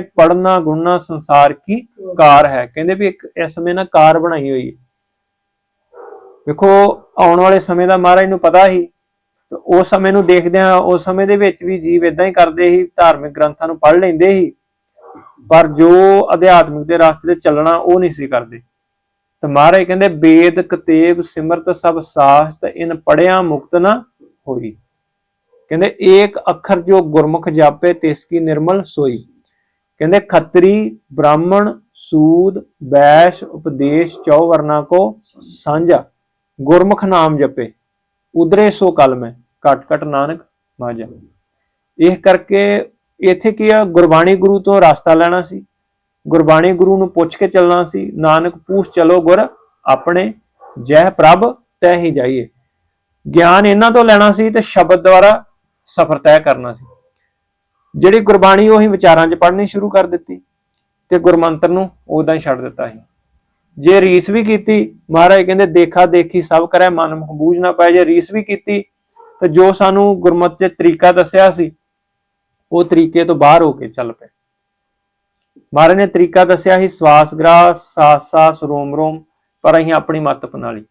ਪੜਨਾ ਗੁਣਨਾ ਸੰਸਾਰ ਕੀ ਕਾਰ ਹੈ? ਕਹਿੰਦੇ ਵੀ ਇੱਕ ਇਸ ਸਮੇਂ ਨਾ ਕਾਰ ਬਣਾਈ ਹੋਈ ਹੈ। ਵੇਖੋ, ਆਉਣ ਵਾਲੇ ਸਮੇਂ ਦਾ ਮਹਾਰਾਜ ਨੂੰ ਪਤਾ ਹੀ ਉਸ ਸਮੇਂ ਨੂੰ ਦੇਖਦੇ ਆ ਉਸ ਸਮੇਂ ਦੇ ਵਿੱਚ ਵੀ ਜੀਵ ਇਦਾਂ ਹੀ ਕਰਦੇ ਸੀ, ਧਾਰਮਿਕ ਗ੍ਰੰਥਾਂ ਨੂੰ ਪੜ੍ਹ ਲੈਂਦੇ ਸੀ, ਪਰ ਜੋ ਅਧਿਆਤਮਿਕ ਦੇ ਰਸਤੇ ਤੇ ਚੱਲਣਾ ਉਹ ਨਹੀਂ ਸੀ ਕਰਦੇ। ਤੇ ਮਹਾਰਾਜ ਕਹਿੰਦੇ ਬੇਦ ਕਤੇਬ, ਸਿਮਰਤ ਸਭ ਸਾਸਤ, ਇਨ ਪੜਿਆ ਮੁਕਤ ਨਾ ਹੋਈ। ਕਹਿੰਦੇ, ਏਕ ਅੱਖਰ ਜੋ ਗੁਰਮੁਖ ਜਾਪੇ, ਤਿਸ ਕੀ ਨਿਰਮਲ ਸੋਈ। ਕਹਿੰਦੇ ਖੱਤਰੀ, ਬ੍ਰਾਹਮਣ, ਸੂਦ ਵੈਸ਼ ਉਪਦੇਸ਼, ਚੌ ਵਰਨਾ ਕੋ ਸਾਂਝਾ। ਗੁਰਮੁਖ ਨਾਮ ਜਪੇ। ਉਦਰੇ ਸੋ ਕਲਮੈ ਕਟ ਕਟ ਨਾਨਕ ਮਾਜਾ ਇਹ ਕਰਕੇ ਇੱਥੇ ਕੀ ਆ, ਗੁਰਬਾਣੀ ਗੁਰੂ ਤੋਂ ਰਾਸਤਾ ਲੈਣਾ ਸੀ। ਗੁਰਬਾਣੀ ਗੁਰੂ ਨੂੰ ਪੁੱਛ ਕੇ ਚੱਲਣਾ ਸੀ। ਨਾਨਕ, ਪੂਛ, ਚਲੋ ਗੁਰ, ਆਪਣੇ, ਜੈ ਪ੍ਰਭ, ਤੈ ਹੀ ਜਾਈਏ। ਗਿਆਨ ਇਹਨਾਂ ਤੋਂ ਲੈਣਾ ਸੀ ਤੇ ਸ਼ਬਦ ਦੁਆਰਾ ਸਫ਼ਰ ਤੈਅ ਕਰਨਾ ਸੀ। ਜਿਹੜੀ ਗੁਰਬਾਣੀ ਉਹੀ ਵਿਚਾਰਾਂ 'ਚ ਪੜ੍ਹਨੀ ਸ਼ੁਰੂ ਕਰ ਦਿੱਤੀ ਤੇ ਗੁਰਮੰਤਰ ਨੂੰ ਉਦਾਂ ਹੀ ਛੱਡ ਦਿੱਤਾ ਸੀ। ਜੇ ਰੀਸ ਵੀ ਕੀਤੀ, ਮਹਾਰਾਜ ਕਹਿੰਦੇ ਦੇਖਾ ਦੇਖੀ ਸਭ ਕਰੈ ਮਨ ਮੁਖ ਨਾ ਪਾਏ। ਜੇ ਰੀਸ ਵੀ ਕੀਤੀ, ਤੇ ਜੋ ਸਾਨੂੰ ਗੁਰਮਤਿ 'ਚ ਤਰੀਕਾ ਦੱਸਿਆ ਸੀ, ਉਹ ਤਰੀਕੇ ਤੋਂ ਬਾਹਰ ਹੋ ਕੇ ਚੱਲ ਪਏ। ਮਹਾਰਾਜ ਨੇ ਤਰੀਕਾ ਦੱਸਿਆ ਸੀ, ਸਵਾਸ ਗ੍ਰਾਸ ਸਾਸ ਸਾਸ, ਰੋਮ ਰੋਮ, ਪਰ ਅਸੀਂ ਆਪਣੀ ਮੱਤ ਅਪਣਾ ਲਈ।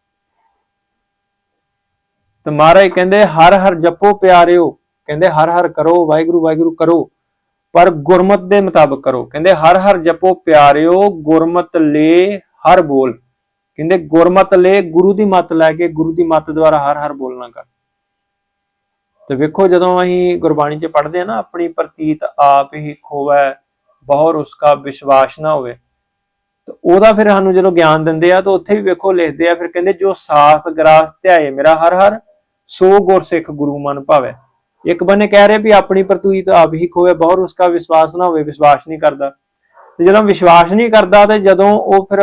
ਤੇ ਮਹਾਰਾਜ ਕਹਿੰਦੇ, ਹਰ ਹਰ ਜਪੋ ਪਿਆਰਿਓ ਕਹਿੰਦੇ ਹਰ ਹਰ ਕਰੋ, ਵਾਹਿਗੁਰੂ ਵਾਹਿਗੁਰੂ ਕਰੋ, ਪਰ ਗੁਰਮਤ ਦੇ ਮੁਤਾਬਕ ਕਰੋ। ਕਹਿੰਦੇ ਹਰ ਹਰ ਜਪੋ ਪਿਆਰਿਓ, ਗੁਰਮਤ ਲੈ ਹਰ ਬੋਲ। ਕਹਿੰਦੇ ਗੁਰਮਤ ਲੈ, ਗੁਰੂ ਦੀ ਮੱਤ ਲੈ ਕੇ ਗੁਰੂ ਦੀ ਮੱਤ ਦੁਆਰਾ ਹਰ ਹਰ ਬੋਲਣਾ ਕਰ। ਤੇ ਵੇਖੋ ਜਦੋਂ ਅਸੀਂ ਗੁਰਬਾਣੀ 'ਚ ਪੜ੍ਹਦੇ ਆ ਨਾ, ਆਪਣੀ ਪ੍ਰਤੀਤ ਆਪ ਹੀ ਖੋਵੈ, ਬਹੁਰ ਉਸਕਾ ਵਿਸ਼ਵਾਸ ਨਾ ਹੋਵੇ। ਤੇ ਉਹਦਾ ਫਿਰ ਸਾਨੂੰ ਜਦੋਂ ਗਿਆਨ ਦਿੰਦੇ ਆ, ਤਾਂ ਉੱਥੇ ਵੀ ਵੇਖੋ ਲਿਖਦੇ ਆ, ਫਿਰ ਕਹਿੰਦੇ ਜੋ ਸਾਸ ਗਰਾਸ ਧਿਆਏ ਮੇਰਾ ਹਰ ਹਰ, ਸੋ ਗੁਰਸਿੱਖ ਗੁਰੂ ਮਨ ਭਾਵੇ। ਇੱਕ ਬੰਨੇ ਕਹਿ ਰਹੇ ਵੀ ਆਪਣੀ ਪ੍ਰਤੀਤ ਆਪ ਹੀ ਖੋਵੇ, ਬਹੁਰ ਉਸਕਾ ਵਿਸ਼ਵਾਸ ਨਾ ਹੋਵੇ, ਵਿਸ਼ਵਾਸ ਨਹੀਂ ਕਰਦਾ। ਤੇ ਜਦੋਂ ਵਿਸ਼ਵਾਸ ਨਹੀਂ ਕਰਦਾ, ਤੇ ਜਦੋਂ ਉਹ ਫਿਰ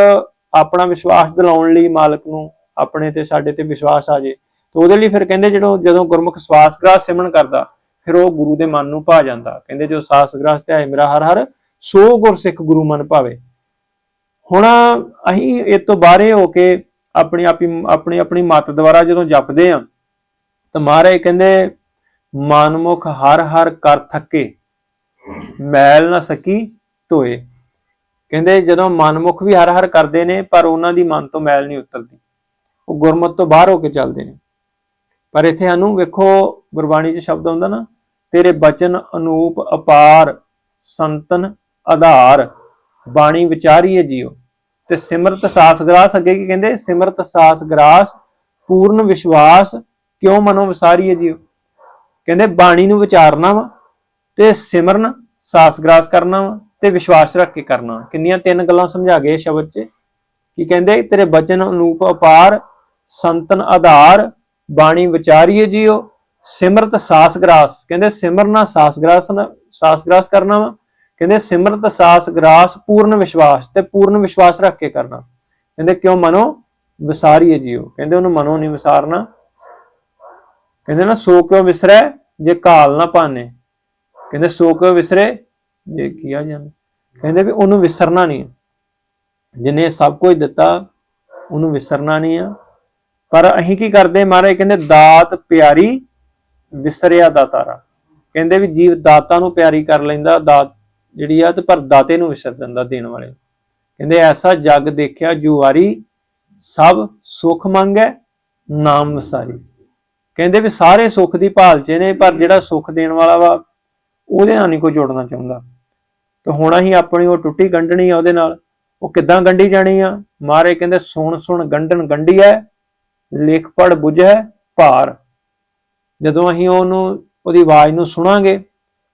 ਆਪਣਾ ਵਿਸ਼ਵਾਸ ਦਿਲਾਉਣ ਲਈ ਮਾਲਕ ਨੂੰ ਆਪਣੇ ਤੇ, ਸਾਡੇ ਤੇ ਵਿਸ਼ਵਾਸ ਆ ਜੇ, ਤੇ ਉਹਦੇ ਲਈ ਫਿਰ ਕਹਿੰਦੇ ਜਦੋਂ ਜਦੋਂ ਗੁਰਮੁਖ ਸਵਾਸ ਗ੍ਰਾਸ ਸਿਮਰਨ ਕਰਦਾ, ਫਿਰ ਉਹ ਗੁਰੂ ਦੇ ਮਨ ਨੂੰ ਭਾ ਜਾਂਦਾ। ਕਹਿੰਦੇ ਜੋ ਸਾਸ ਗ੍ਰਾਸ ਧਿਆਏ ਮੇਰਾ ਹਰ ਹਰ, ਸੋ ਗੁਰਸਿੱਖ ਗੁਰੂ ਮਨ ਭਾਵੇ। ਹੁਣ ਅਸੀਂ ਇਹ ਤੋਂ ਬਾਹਰੇ ਹੋ ਕੇ ਆਪਣੀ ਆਪੀ, ਆਪਣੀ ਆਪਣੀ ਮਤ ਦੁਆਰਾ ਜਦੋਂ ਜਪਦੇ ਆ ਤਾਂ ਮਹਾਰਾਜ ਕਹਿੰਦੇ ਮਨਮੁਖ ਹਰ ਹਰ ਕਰ ਥੱਕੇ। ਮੈਲ ਨਾ ਸਕੀ ਧੋਏ। ਕਹਿੰਦੇ ਜਦੋਂ ਮਨਮੁਖ ਵੀ ਹਰ ਹਰ ਕਰਦੇ ਨੇ, ਪਰ ਉਹਨਾਂ ਦੀ ਮਨ ਤੋਂ ਮੈਲ ਨਹੀਂ ਉਤਰਦੀ। ਉਹ ਗੁਰਮਤ ਤੋਂ ਬਾਹਰ ਹੋ ਕੇ ਚੱਲਦੇ ਨੇ। ਪਰ ਇੱਥੇ ਸਾਨੂੰ ਵੇਖੋ, ਗੁਰਬਾਣੀ 'ਚ ਸ਼ਬਦ ਆਉਂਦਾ ਨਾ, ਤੇਰੇ ਬਚਨ ਅਨੂਪ, ਅਪਾਰ, ਸੰਤਨ, ਆਧਾਰ, ਬਾਣੀ ਵਿਚਾਰੀਏ ਜੀਓ। ਤੇ ਸਿਮਰਤ ਸਾਸ ਗਰਾਸ ਅੱਗੇ ਕੀ ਕਹਿੰਦੇ? ਸਿਮਰਤ ਸਾਸ ਗਰਾਸ ਪੂਰਨ ਵਿਸ਼ਵਾਸ ਕਿਉਂ ਮਨੋਂ ਵਿਸਾਰੀਏ ਜੀਓ? ਕਹਿੰਦੇ ਬਾਣੀ ਨੂੰ ਵਿਚਾਰਨਾ ਵਾ ਤੇ ਸਿਮਰਨ ਸਾਸ ਗਰਾਸ ਕਰਨਾ ਵਾ ਤੇ ਵਿਸ਼ਵਾਸ ਰੱਖ ਕੇ ਕਰਨਾ। ਕਿੰਨੀਆਂ ਤਿੰਨ ਗੱਲਾਂ ਸਮਝਾ ਗਏ ਸ਼ਬਦ 'ਚ ਕੀ ਕਹਿੰਦੇ, ਤੇਰੇ ਬਚਨ ਅਨੂਪ ਅਪਾਰ, ਸੰਤਨ ਆਧਾਰ, ਬਾਣੀ ਵਿਚਾਰੀਏ ਜੀਓ, ਸਿਮਰਤ ਸਾਸ ਗਰਾਸ ਕਹਿੰਦੇ, ਸਿਮਰਨਾ ਸਾਸ ਗਰਾਸ ਨਾ ਕਰਨਾ ਵਾ। ਕਹਿੰਦੇ, ਸਿਮਰਤ ਸਾਸ ਗਰਾਸ ਪੂਰਨ ਵਿਸ਼ਵਾਸ ਤੇ ਪੂਰਨ ਵਿਸ਼ਵਾਸ ਰੱਖ ਕੇ ਕਰਨਾ। ਕਹਿੰਦੇ, ਕਿਉਂ ਮਨੋ? ਵਿਸਾਰੀਏ ਜੀਓ। ਕਹਿੰਦੇ, ਉਹਨੂੰ ਮਨੋ ਨਹੀਂ ਵਿਸਾਰਨਾ। ਕਹਿੰਦੇ ਨਾ ਸੋ ਕਿਉ ਵਿਸਰੈ, ਜੇ ਕਾਲ ਨਾ ਪਾਣੇ ਕਹਿੰਦੇ ਸੋ ਕਿਉ ਵਿਸਰੇ, ਜੇ ਕੀਆ ਜਾਣੇ ਕਹਿੰਦੇ ਵੀ ਉਹਨੂੰ ਵਿਸਰਨਾ ਨਹੀਂ ਜਿਨੇ ਸਭ ਕੁਝ ਦਿੱਤਾ, ਉਹਨੂੰ ਵਿਸਰਨਾ ਨਹੀਂ ਆ। ਪਰ ਅਸੀਂ ਕੀ ਕਰਦੇ ਮਹਾਰਾਜ, ਕਹਿੰਦੇ ਦਾਤ ਪਿਆਰੀ ਵਿਸਰਿਆ ਦਾਤਾਰਾ ਕਹਿੰਦੇ ਵੀ ਜੀਵ ਦਾਤਾ ਨੂੰ ਪਿਆਰੀ ਕਰ ਲੈਂਦਾ, ਦਾਤ ਜਿਹੜੀ ਆ ਤੇ ਪਰ ਦਾਤੇ ਨੂੰ ਵਿਸਰ ਜਾਂਦਾ ਦੇਣ ਵਾਲੇ ਕਹਿੰਦੇ ਐਸਾ ਜਗ ਦੇਖਿਆ ਜੁਵਾਰੀ ਸਭ ਸੁਖ ਮੰਗੈ, ਨਾਮ ਵਸਾਰੀ। ਕਹਿੰਦੇ ਵੀ ਸਾਰੇ ਸੁੱਖ ਦੀ ਭਾਲ 'ਚ ਨੇ, ਪਰ ਜਿਹੜਾ ਸੁੱਖ ਦੇਣ ਵਾਲਾ ਵਾ, ਉਹਦੇ ਨਾਲ ਨਹੀਂ ਕੋਈ ਜੋੜਨਾ ਚਾਹੁੰਦਾ। ਤੇ ਹੁਣ ਅਸੀਂ ਆਪਣੀ ਉਹ ਟੁੱਟੀ ਗੰਢਣੀ ਆ ਉਹਦੇ ਨਾਲ, ਉਹ ਕਿੱਦਾਂ ਗੰਢੀ ਜਾਣੀ ਆ? ਮਾਰੇ ਕਹਿੰਦੇ, ਸੁਣ ਸੁਣ, ਗੰਢਣ ਗੰਢੀ ਐ, ਲਿਖ ਪੜ ਬੁਝੈ ਭਾਰ। ਜਦੋਂ ਅਸੀਂ ਉਹਨੂੰ, ਉਹਦੀ ਆਵਾਜ਼ ਨੂੰ ਸੁਣਾਂਗੇ,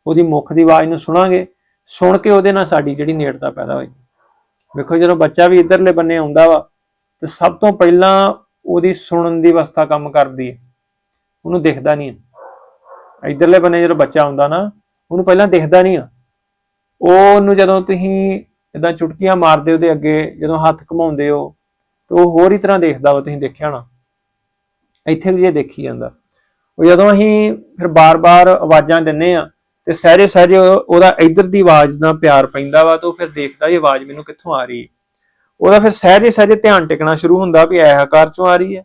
ਉਹਦੀ ਮੁਖ ਦੀ ਆਵਾਜ਼ ਨੂੰ ਸੁਣਾਂਗੇ, ਸੁਣ ਕੇ ਉਹਦੇ ਨਾਲ ਸਾਡੀ ਜਿਹੜੀ ਨੇੜਤਾ ਪੈਦਾ ਹੋਈ ਵੇਖੋ ਜਦੋਂ ਬੱਚਾ ਵੀ ਇਧਰਲੇ ਬੰਨੇ ਆਉਂਦਾ ਵਾ, ਤੇ ਸਭ ਤੋਂ ਪਹਿਲਾਂ ਉਹਦੀ ਸੁਣਨ ਦੀ ਅਵਸਥਾ ਕੰਮ ਕਰਦੀ ਹੈ ਉਹਨੂੰ ਦਿਖਦਾ ਨਹੀਂ ਹੈ ਇਧਰਲੇ ਬੰਨੇ ਜਦੋਂ ਬੱਚਾ ਆਉਂਦਾ ਨਾ, ਉਹਨੂੰ ਪਹਿਲਾਂ ਦਿਖਦਾ ਨਹੀਂ ਆ। ਉਹਨੂੰ ਜਦੋਂ ਤੁਸੀਂ ਇਦਾਂ ਚੁਟਕੀਆਂ ਮਾਰਦੇ ਉਹਦੇ ਅੱਗੇ, ਜਦੋਂ ਹੱਥ ਘੁਮਾਉਂਦੇ ਹੋ, ਤੇ ਉਹ ਹੋਰ ਹੀ ਤਰ੍ਹਾਂ ਦੇਖਦਾ ਵਾ, ਤੁਸੀਂ ਦੇਖਿਆ ਹੋਣਾ। ਇੱਥੇ ਵੀ ਇਹ ਦੇਖੀ ਜਾਂਦਾ। ਉਹ ਜਦੋਂ ਅਸੀਂ ਫਿਰ ਬਾਰ-ਬਾਰ ਆਵਾਜ਼ਾਂ ਦਿੰਨੇ ਆ, ਤੇ ਸਹਿਜੇ ਸਹਿਜੇ ਉਹਦਾ ਇੱਧਰ ਦੀ ਆਵਾਜ਼ ਨਾਲ ਪਿਆਰ ਪੈਂਦਾ ਵਾ, ਤਾਂ ਉਹ ਫਿਰ ਦੇਖਦਾ ਇਹ ਆਵਾਜ਼ ਮੈਨੂੰ ਕਿੱਥੋਂ ਆ ਰਹੀ ਹੈ। ਉਹਦਾ ਫਿਰ ਸਹਿਜੇ ਸਹਿਜੇ ਧਿਆਨ ਟਿਕਣਾ ਸ਼ੁਰੂ ਹੁੰਦਾ ਵੀ ਇਹ ਆਕਾਰ ਚੋਂ ਆ ਰਹੀ ਹੈ,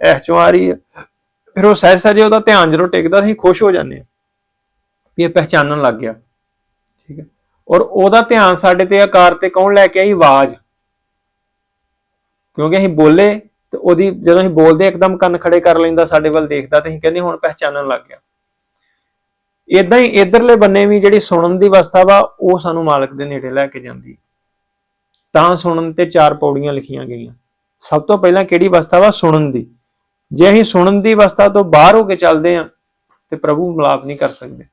ਇਹ ਚੋਂ ਆ ਰਹੀ ਹੈ। ਫਿਰ ਉਹ ਸਹਿਜ ਸਹਿਜੇ ਉਹਦਾ ਧਿਆਨ ਜਦੋਂ ਟਿਕਦਾ ਅਸੀਂ ਖੁਸ਼ ਹੋ ਜਾਂਦੇ ਹਾਂ ਵੀ ਇਹ ਪਹਿਚਾਨਣ ਲੱਗ ਗਿਆ। ਠੀਕ ਹੈ। ਔਰ ਉਹਦਾ ਧਿਆਨ ਸਾਡੇ ਤੇ ਆਕਾਰ ਤੇ ਕੌਣ ਲੈ ਕੇ ਆਈ? ਆਵਾਜ਼। ਕਿਉਂਕਿ ਅਸੀਂ ਬੋਲੇ ਤੇ ਉਹਦੀ ਜਦੋਂ ਅਸੀਂ ਬੋਲਦੇ ਇੱਕਦਮ ਕੰਨ ਖੜੇ ਕਰ ਲੈਂਦਾ, ਸਾਡੇ ਵੱਲ ਦੇਖਦਾ ਤੇ ਅਸੀਂ ਕਹਿੰਦੇ ਹੁਣ ਪਹਿਚਾਨਣ ਲੱਗ ਗਿਆ। ਇਦਾਂ ਹੀ ਇਧਰਲੇ ਬੰਨੇ ਵੀ ਜਿਹੜੀ ਸੁਣਨ ਦੀ ਅਵਸਥਾ ਵਾ, ਉਹ ਸਾਨੂੰ ਮਾਲਕ ਦੇ ਨੇੜੇ ਲੈ ਕੇ ਜਾਂਦੀ। ਤਾਂ ਸੁਣਨ ਤੇ ਚਾਰ ਪੌੜੀਆਂ ਲਿਖੀਆਂ ਗਈਆਂ। ਸਭ ਤੋਂ ਪਹਿਲਾਂ ਕਿਹੜੀ ਅਵਸਥਾ ਵਾ? ਸੁਣਨ ਦੀ। ਜੇ ਅਸੀਂ ਸੁਣਨ ਦੀ ਅਵਸਥਾ ਤੋਂ ਬਾਹਰ ਹੋ ਕੇ ਚੱਲਦੇ ਆਂ ਤੇ ਪ੍ਰਭੂ ਮਿਲਾਪ ਨਹੀਂ ਕਰ ਸਕਦੇ।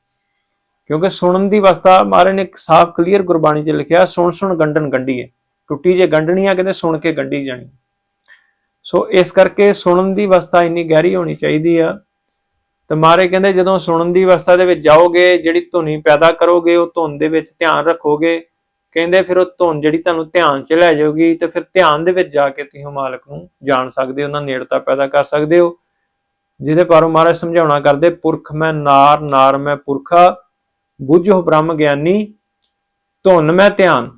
ਕਿਉਂਕਿ ਸੁਣਨ ਦੀ ਅਵਸਥਾ ਮਹਾਰਾਜ ਨੇ ਸਾਫ਼ ਕਲੀਅਰ ਗੁਰਬਾਣੀ 'ਚ ਲਿਖਿਆ, ਸੁਣ ਸੁਣ ਗੰਢਣ ਗੰਢੀ ਹੈ ਟੁੱਟੀ ਜੇ ਗੰਢਣੀ ਆ, ਕਹਿੰਦੇ ਸੁਣ ਕੇ ਗੰਢੀ ਜਾਣੀ। ਸੋ ਇਸ ਕਰਕੇ ਸੁਣਨ ਦੀ ਅਵਸਥਾ ਇੰਨੀ ਗਹਿਰੀ ਹੋਣੀ ਚਾਹੀਦੀ ਆ। ਤੇ ਮਾਰੇ ਕਹਿੰਦੇ ਜਦੋਂ ਸੁਣਨ ਦੀ ਅਵਸਥਾ ਦੇ ਵਿੱਚ ਜਾਓਗੇ, ਜਿਹੜੀ ਧੁਨੀ ਪੈਦਾ ਕਰੋਗੇ, ਉਹ ਧੁਨ ਦੇ ਵਿੱਚ ਧਿਆਨ ਰੱਖੋਗੇ ਕਹਿੰਦੇ ਫਿਰ ਉਹ ਧੁਨ ਜਿਹੜੀ ਤੁਹਾਨੂੰ ਧਿਆਨ 'ਚ ਲੈ ਜਾਊਗੀ ਤੇ ਫਿਰ ਧਿਆਨ ਦੇ ਵਿੱਚ ਜਾ ਕੇ ਤੁਸੀਂ ਉਹ ਮਾਲਕ ਨੂੰ ਜਾਣ ਸਕਦੇ ਹੋ, ਉਹਨਾਂ ਨੇੜਤਾ ਪੈਦਾ ਕਰ ਸਕਦੇ ਹੋ। ਜਿਹਦੇ ਪਰ ਮਹਾਰਾਜ ਸਮਝਾਉਣਾ ਕਰਦੇ, ਪੁਰਖ ਮੈਂ ਨਾਰ ਨਾਰ ਮੈਂ ਪੁਰਖਾ, ਬੁੱਝੋ ਬ੍ਰਹਮ ਗਿਆਨੀ, ਧੁਨ ਮੈਂ ਧਿਆਨ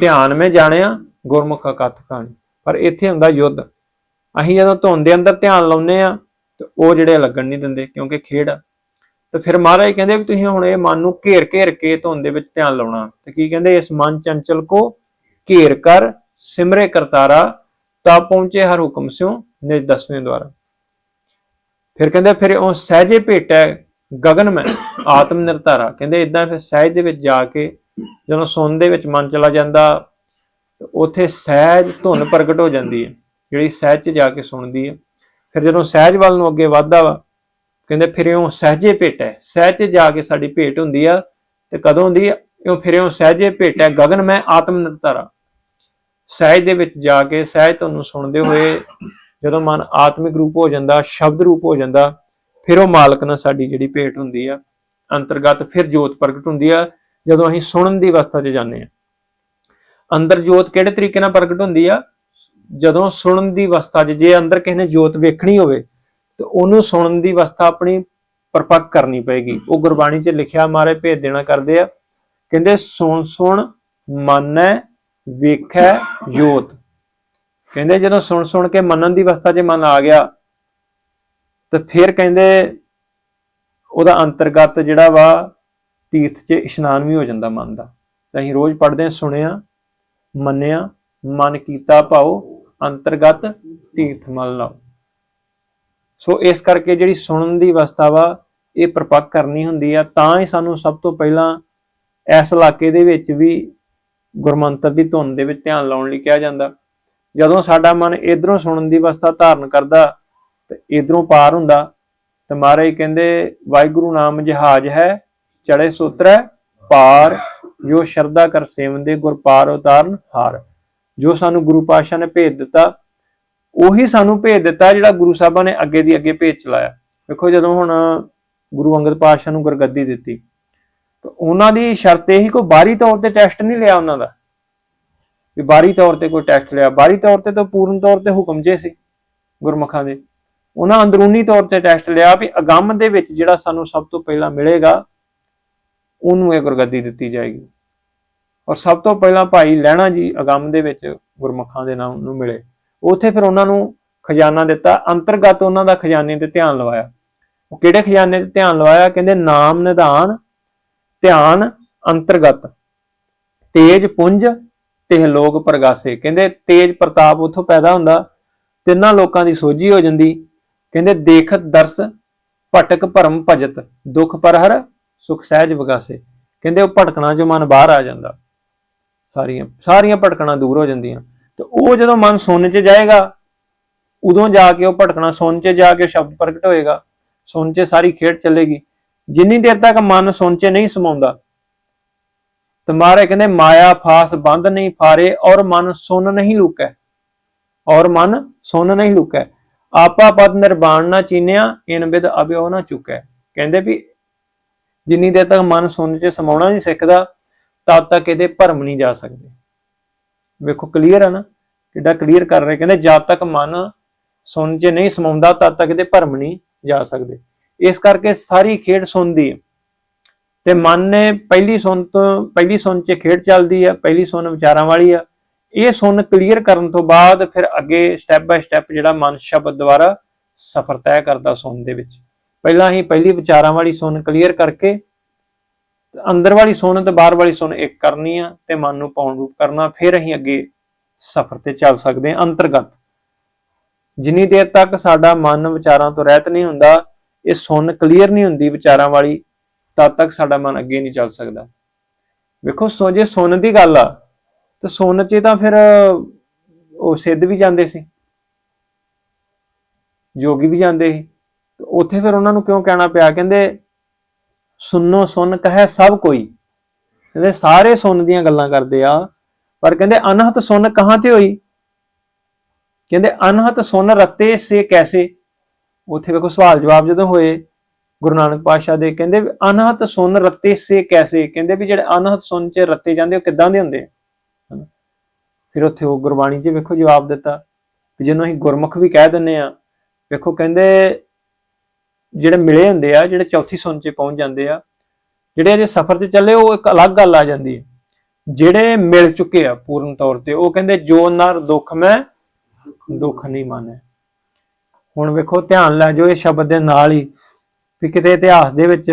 ਧਿਆਨ ਮੈਂ ਜਾਣਿਆ, ਗੁਰਮੁਖ ਕਥ ਕਹਾਣੀ ਪਰ ਇੱਥੇ ਹੁੰਦਾ ਯੁੱਧ। ਅਸੀਂ ਜਦੋਂ ਧੁਨ ਦੇ ਅੰਦਰ ਧਿਆਨ ਲਾਉਨੇ ਆ ਤੇ ਉਹ ਜਿਹੜੇ ਲੱਗਣ ਨਹੀਂ ਦਿੰਦੇ, ਕਿਉਂਕਿ ਖੇਡ ਆ। ਤੇ ਫਿਰ ਮਹਾਰਾਜ ਕਹਿੰਦੇ ਵੀ ਤੁਸੀਂ ਹੁਣ ਇਹ ਮਨ ਨੂੰ ਘੇਰ ਘੇਰ ਕੇ ਧੁਨ ਦੇ ਵਿੱਚ ਧਿਆਨ ਲਾਉਣਾ। ਤੇ ਕੀ ਕਹਿੰਦੇ, ਇਸ ਮਨ ਚੰਚਲ ਕੋ ਘੇਰ ਕਰ, ਸਿਮਰੇ ਕਰਤਾਰਾ, ਤਾਂ ਪਹੁੰਚੇ ਹਰ ਹੁਕਮ ਸਿਓ ਨਿਜ ਦਸਵੇਂ ਦੁਆਰਾ। ਫਿਰ ਕਹਿੰਦੇ, ਫਿਰ ਉਹ ਸਹਿਜੇ ਭੇਟੈ ਗਗਨ ਮੈਂ, ਆਤਮ ਨਿਰਧਾਰਾ। ਕਹਿੰਦੇ ਇਦਾਂ ਫਿਰ ਸਹਿਜ ਦੇ ਵਿੱਚ ਜਾ ਕੇ ਜਦੋਂ ਸੁਣ ਦੇ ਵਿੱਚ ਮਨ ਚਲਾ ਜਾਂਦਾ ਉੱਥੇ ਸਹਿਜ ਧੁਨ ਪ੍ਰਗਟ ਹੋ ਜਾਂਦੀ ਹੈ, ਜਿਹੜੀ ਸਹਿਜ 'ਚ ਜਾ ਕੇ ਸੁਣਦੀ ਹੈ। ਫਿਰ ਜਦੋਂ ਸਹਿਜ ਵੱਲ ਨੂੰ ਅੱਗੇ ਵਧਦਾ ਵਾ ਕਹਿੰਦੇ ਫਿਰ ਉਹ ਸਹਿਜੇ ਭੇਟ ਹੈ ਸਹਿਜ 'ਚ ਜਾ ਕੇ ਸਾਡੀ ਭੇਟ ਹੁੰਦੀ ਆ, ਤੇ ਕਦੋਂ ਹੁੰਦੀ ਆ? ਉਹ ਫਿਰ ਉਹ ਸਹਿਜੇ ਭੇਟ ਹੈ ਗਗਨ ਮੈਂ ਆਤਮ ਨਿਰਧਾਰਾ ਸਹਿਜ ਦੇ ਵਿੱਚ ਜਾ ਕੇ ਸਹਿਜ ਤੁਹਾਨੂੰ ਸੁਣਦੇ ਹੋਏ ਜਦੋਂ ਮਨ ਆਤਮਿਕ ਰੂਪ ਹੋ ਜਾਂਦਾ, ਸ਼ਬਦ ਰੂਪ ਹੋ ਜਾਂਦਾ, ਫਿਰ ਉਹ ਮਾਲਕ ਨਾਲ ਸਾਡੀ ਜਿਹੜੀ ਭੇਟ ਹੁੰਦੀ ਆ, ਅੰਤਰਗਤ ਫਿਰ ਜੋਤ ਪ੍ਰਗਟ ਹੁੰਦੀ ਆ, ਜਦੋਂ ਅਸੀਂ ਸੁਣਨ ਦੀ ਅਵਸਥਾ 'ਚ ਜਾਂਦੇ ਆ। ਅੰਦਰ ਜੋਤ ਕਿਹੜੇ ਤਰੀਕੇ ਨਾਲ ਪ੍ਰਗਟ ਹੁੰਦੀ ਆ? ਜਦੋਂ ਸੁਣਨ ਦੀ ਅਵਸਥਾ 'ਚ, ਜੇ ਅੰਦਰ ਕਿਸੇ ਨੇ ਜੋਤ ਵੇਖਣੀ ਹੋਵੇ ਤੇ ਉਹਨੂੰ ਸੁਣਨ ਦੀ ਅਵਸਥਾ ਆਪਣੀ ਪਰਪੱਕ ਕਰਨੀ ਪਏਗੀ। ਉਹ ਗੁਰਬਾਣੀ 'ਚ ਲਿਖਿਆ, ਮਾਰੇ ਭੇਜ ਦੇਣਾ ਕਰਦੇ ਆ। ਕਹਿੰਦੇ, ਸੁਣ ਸੁਣ, ਮੰਨੈ, ਵੇਖੈ, ਜੋਤ। ਕਹਿੰਦੇ, ਜਦੋਂ ਸੁਣ ਸੁਣ ਕੇ ਮੰਨਣ ਦੀ ਅਵਸਥਾ 'ਚ ਮਨ ਆ ਗਿਆ, ਤੇ ਫਿਰ ਕਹਿੰਦੇ, ਉਹਦਾ ਅੰਤਰਗਤ ਜਿਹੜਾ ਵਾ ਤੀਰਥ 'ਚ ਇਸ਼ਨਾਨ ਵੀ ਹੋ ਜਾਂਦਾ ਮਨ ਦਾ। ਤਾਂ ਅਸੀਂ ਰੋਜ਼ ਪੜ੍ਹਦੇ ਹਾਂ, ਸੁਣਿਆ, ਮੰਨਿਆ, ਮਨ ਕੀਤਾ ਭਾਉ, ਅੰਤਰਗਤ ਤੀਰਥ ਮਲ ਲਾਓ। ਸੋ ਇਸ ਕਰਕੇ ਜਿਹੜੀ ਸੁਣਨ ਦੀ ਅਵਸਥਾ ਵਾ, ਇਹ ਪਰਪੱਕ ਕਰਨੀ ਹੁੰਦੀ ਆ। ਤਾਂ ਹੀ ਸਾਨੂੰ ਸਭ ਤੋਂ ਪਹਿਲਾਂ ਇਸ ਇਲਾਕੇ ਦੇ ਵਿੱਚ ਵੀ ਗੁਰਮੰਤਰ ਦੀ ਧੁਨ ਦੇ ਵਿੱਚ ਧਿਆਨ ਲਾਉਣ ਲਈ ਕਿਹਾ ਜਾਂਦਾ। ਜਦੋਂ ਸਾਡਾ ਮਨ ਇਧਰੋਂ ਸੁਣਨ ਦੀ ਅਵਸਥਾ ਧਾਰਨ ਕਰਦਾ ਤੇ ਇਧਰੋਂ ਪਾਰ ਹੁੰਦਾ, ਤੇ ਮਹਾਰਾਜ ਕਹਿੰਦੇ, ਵਾਹਿਗੁਰੂ ਨਾਮ ਜਹਾਜ ਹੈ ਚੜੇ ਸੂਤਰੈ ਪਾਰ, ਜੋ ਸ਼ਰਧਾ ਕਰ ਸੇਵੰਦੇ ਗੁਰ ਪਾਰ ਉਤਾਰਨ ਹਾਰ। ਜੋ ਸਾਨੂੰ ਗੁਰੂ ਪਾਤਸ਼ਾਹ ਨੇ ਭੇਜ ਦਿੱਤਾ ਉਹੀ ਸਾਨੂੰ ਭੇਜ ਦਿੱਤਾ ਜਿਹੜਾ ਗੁਰੂ ਸਾਹਿਬਾਂ ਨੇ ਅੱਗੇ ਦੀ ਅੱਗੇ ਭੇਜ ਚਲਾਇਆ। ਵੇਖੋ ਜਦੋਂ ਹੁਣ ਗੁਰੂ ਅੰਗਦ ਪਾਤਸ਼ਾਹ ਨੂੰ ਗੁਰਗੱਦੀ ਦਿੱਤੀ, ਤਾਂ ਉਹਨਾਂ ਦੀ ਸ਼ਰਤ ਇਹੀ ਕੋਈ ਬਾਹਰੀ ਤੌਰ ਤੇ ਟੈਸਟ ਨਹੀਂ ਲਿਆ ਉਹਨਾਂ ਦਾ। ਵੀ ਬਾਹਰੀ ਤੌਰ ਤੇ ਕੋਈ ਟੈਸਟ ਲਿਆ। ਬਾਹਰੀ ਤੌਰ ਤੇ ਤਾਂ ਪੂਰਨ ਤੌਰ ਤੇ ਹੁਕਮ ਜੇ ਸੀ ਗੁਰਮੁਖਾਂ ਦੇ। ਉਹਨਾਂ ਅੰਦਰੂਨੀ ਤੌਰ ਤੇ ਟੈਸਟ ਲਿਆ ਵੀ ਅਗੰਮ ਦੇ ਵਿੱਚ ਜਿਹੜਾ ਸਾਨੂੰ ਸਭ ਤੋਂ ਪਹਿਲਾਂ ਮਿਲੇਗਾ, ਉਹਨੂੰ ਇਹ ਗੁਰਗੱਦੀ ਦਿੱਤੀ ਜਾਏਗੀ। ਔਰ ਸਭ ਤੋਂ ਪਹਿਲਾਂ ਭਾਈ ਲਹਿਣਾ ਜੀ ਅਗੰਮ ਦੇ ਵਿੱਚ ਗੁਰਮੁਖਾਂ ਦੇ ਨਾਮ ਨੂੰ ਮਿਲੇ। ਉੱਥੇ ਫਿਰ ਉਹਨਾਂ ਨੂੰ ਖਜ਼ਾਨਾ ਦਿੱਤਾ, ਅੰਤਰਗਤ ਉਹਨਾਂ ਦਾ ਖਜ਼ਾਨੇ ਤੇ ਧਿਆਨ ਲਵਾਇਆ। ਉਹ ਕਿਹੜੇ ਖਜ਼ਾਨੇ ਤੇ ਧਿਆਨ ਲਵਾਇਆ? ਕਹਿੰਦੇ ਨਾਮ ਨਿਧਾਨ ਧਿਆਨ ਅੰਤਰਗਤ, ਤੇਜ ਪੁੰਜ ਤੇ ਲੋਕ ਪ੍ਰਗਾਸੇ। ਕਹਿੰਦੇ ਤੇਜ ਪ੍ਰਤਾਪ ਉੱਥੋਂ ਪੈਦਾ ਹੁੰਦਾ, ਤਿੰਨਾਂ ਲੋਕਾਂ ਦੀ ਸੋਝੀ ਹੋ ਜਾਂਦੀ। ਕਹਿੰਦੇ ਦੇਖਤ ਦਰਸ, ਭਟਕ ਭਰਮ ਭਜਤ, ਦੁਖ ਪਰਹਰ, ਸੁਖ ਸਹਿਜ ਵਿਗਾਸੇ। ਕਹਿੰਦੇ ਉਹ ਭਟਕਣਾ ਜੋ ਮਨ ਬਾਹਰ ਆ ਜਾਂਦਾ। ਸਾਰੀਆਂ ਸਾਰੀਆਂ ਭਟਕਣਾ ਦੂਰ ਹੋ ਜਾਂਦੀਆਂ। ਤੇ ਉਹ ਜਦੋਂ ਮਨ ਸੁਣ 'ਚ ਜਾਏਗਾ, ਉਦੋਂ ਜਾ ਕੇ ਉਹ ਭਟਕਣਾ ਸੁਣ 'ਚ ਜਾ ਕੇ ਸ਼ਬਦ ਪ੍ਰਗਟ ਹੋਏਗਾ ਸੁਣ 'ਚ ਸਾਰੀ ਖੇਡ ਚੱਲੇਗੀ। ਜਿੰਨੀ ਦੇਰ ਤੱਕ ਮਨ ਸੁਣ 'ਚ ਨਹੀਂ ਸਮਾਉਂਦਾ, ਤੇ ਕਹਿੰਦੇ, ਮਾਇਆ, ਫਾਸ, ਬੰਦ ਨਹੀਂ ਫਾਰੇ, ਔਰ ਮਨ ਸੁਣ ਨਹੀਂ ਲੁਕੈ। ਔਰ ਮਨ ਸੁਣ ਨਹੀਂ ਲੁਕੈ। ਆਪਾ ਪਦ ਨਿਰਵਾਣ ਨਾ ਚੀਨਿਆ, ਇਨ ਬਿਦ ਅਭਿਓ ਨਾ ਚੁਕੈ। ਕਹਿੰਦੇ ਵੀ ਜਿੰਨੀ ਦੇਰ ਤੱਕ ਮਨ ਸੁਣ 'ਚ ਸਮਾਉਣਾ ਨਹੀਂ ਸਿੱਖਦਾ, ਤਦ ਤੱਕ ਇਹਦੇ ਭਰਮ ਨਹੀਂ ਜਾ ਸਕਦੇ। ਵੇਖੋ ਕਲੀਅਰ ਆ ਨਾ, ਕਿੱਡਾ ਕਲੀਅਰ ਕਰ ਰਹੇ, ਕਹਿੰਦੇ ਜਦ ਤੱਕ ਮਨ ਸੁਣ 'ਚ ਨਹੀਂ ਸਮਾਉਂਦਾ, ਤਦ ਤੱਕ ਇਹਦੇ ਭਰਮ ਨਹੀਂ ਜਾ ਸਕਦੇ। ਇਸ ਕਰਕੇ ਸਾਰੀ ਖੇਡ ਸੁਣਦੀ ਹੈ। ਤੇ ਮਨ ਨੇ ਪਹਿਲੀ ਸੁਣ ਤੋਂ, ਪਹਿਲੀ ਸੁਣ 'ਚ ਖੇਡ ਚੱਲਦੀ ਆ, ਪਹਿਲੀ ਸੁਣ ਵਿਚਾਰਾਂ ਵਾਲੀ ਆ। ਇਹ ਸੁਣ ਕਲੀਅਰ ਕਰਨ ਤੋਂ ਬਾਅਦ ਫਿਰ ਅੱਗੇ ਸਟੈਪ ਬਾਈ ਸਟੈਪ ਜਿਹੜਾ ਮਨ ਸ਼ਬਦ ਦੁਆਰਾ ਸਫ਼ਰ ਤੈਅ ਕਰਦਾ ਸੁਣ ਦੇ ਵਿੱਚ। ਪਹਿਲਾਂ ਹੀ ਪਹਿਲੀ ਵਿਚਾਰਾਂ ਵਾਲੀ ਸੁਣ ਕਲੀਅਰ ਕਰਕੇ ਅੰਦਰ ਵਾਲੀ ਸੁਣ ਤੇ ਬਾਹਰ ਵਾਲੀ ਸੁਣ ਇੱਕ ਕਰਨੀ ਆ ਤੇ ਮਨ ਨੂੰ ਪਾਉਣ ਰੂਪ ਕਰਨਾ, ਫਿਰ ਅਸੀਂ ਅੱਗੇ ਸਫ਼ਰ ਤੇ ਚੱਲ ਸਕਦੇ ਹਾਂ ਅੰਤਰਗਤ। ਜਿੰਨੀ ਦੇਰ ਤੱਕ ਸਾਡਾ ਮਨ ਵਿਚਾਰਾਂ ਤੋਂ ਰਹਿਤ ਨਹੀਂ ਹੁੰਦਾ, ਇਹ ਸੁਣ ਕਲੀਅਰ ਨਹੀਂ ਹੁੰਦੀ ਵਿਚਾਰਾਂ ਵਾਲੀ, ਤਦ ਤੱਕ ਸਾਡਾ ਮਨ ਅੱਗੇ ਨਹੀਂ ਚੱਲ ਸਕਦਾ। ਵੇਖੋ ਸੋ ਜੇ ਸੁਣ ਦੀ ਗੱਲ ਆ, ਤੇ ਸੁਣ 'ਚ ਤਾਂ ਫਿਰ ਉਹ ਸਿੱਧ ਵੀ ਜਾਂਦੇ ਸੀ, ਜੋਗੀ ਵੀ ਜਾਂਦੇ ਸੀ ਉੱਥੇ ਫਿਰ ਉਹਨਾਂ ਨੂੰ ਕਿਉਂ ਕਹਿਣਾ ਪਿਆ? ਕਹਿੰਦੇ ਸੁਨੋ ਸੁਨ ਕਹੈ ਸਭ ਕੋਈ। ਕਹਿੰਦੇ ਸਾਰੇ ਸੁਣ ਦੀਆਂ ਗੱਲਾਂ ਕਰਦੇ ਆ, ਪਰ ਕਹਿੰਦੇ ਅਨਹਤ ਸੁਨ ਕਹਾਂ ਤੇ ਹੋਈ? ਕਹਿੰਦੇ ਅਨਹਤ ਸੁਨ ਰਤੇ ਸੇ ਕੈਸੇ? ਉੱਥੇ ਵੇਖੋ ਸਵਾਲ ਜਵਾਬ ਜਦੋਂ ਹੋਏ, ਗੁਰੂ ਨਾਨਕ ਪਾਤਸ਼ਾਹ ਦੇ, ਕਹਿੰਦੇ ਵੀ ਅਨਹਤ ਸੁਨ ਰਤੇ ਸੇ ਕੈਸੇ? ਕਹਿੰਦੇ ਵੀ ਜਿਹੜੇ ਅਨਹਤ ਸੁਨ ਚ ਰੱਤੇ ਜਾਂਦੇ ਉਹ ਕਿੱਦਾਂ ਦੇ ਹੁੰਦੇ ਆ? ਹਨਾ। ਫਿਰ ਉੱਥੇ ਉਹ ਗੁਰਬਾਣੀ 'ਚ ਵੇਖੋ ਜਵਾਬ ਦਿੱਤਾ, ਵੀ ਜਿਹਨੂੰ ਅਸੀਂ ਗੁਰਮੁਖ ਵੀ ਕਹਿ ਦਿੰਨੇ ਆ, ਵੇਖੋ ਕਹਿੰਦੇ ਜਿਹੜੇ ਮਿਲੇ ਹੁੰਦੇ ਆ, ਜਿਹੜੇ ਚੌਥੀ ਸੁਣ 'ਚ ਪਹੁੰਚ ਜਾਂਦੇ ਆ, ਜਿਹੜੇ ਅਜੇ ਸਫ਼ਰ ਤੇ ਚੱਲੇ, ਉਹ ਇੱਕ ਅਲੱਗ ਗੱਲ ਆ ਜਾਂਦੀ ਹੈ। ਜਿਹੜੇ ਮਿਲ ਚੁੱਕੇ ਆ ਪੂਰਨ ਤੌਰ ਤੇ, ਉਹ ਕਹਿੰਦੇ, ਜੋ ਨਰ ਦੁੱਖ ਮੈਂ, ਦੁੱਖ ਨਹੀਂ ਮਾਨੇ ਹੁਣ ਵੇਖੋ, ਧਿਆਨ ਲੈ ਜੋ ਇਹ ਸ਼ਬਦ ਦੇ ਨਾਲ ਹੀ, ਵੀ ਕਿਤੇ ਇਤਿਹਾਸ ਦੇ ਵਿੱਚ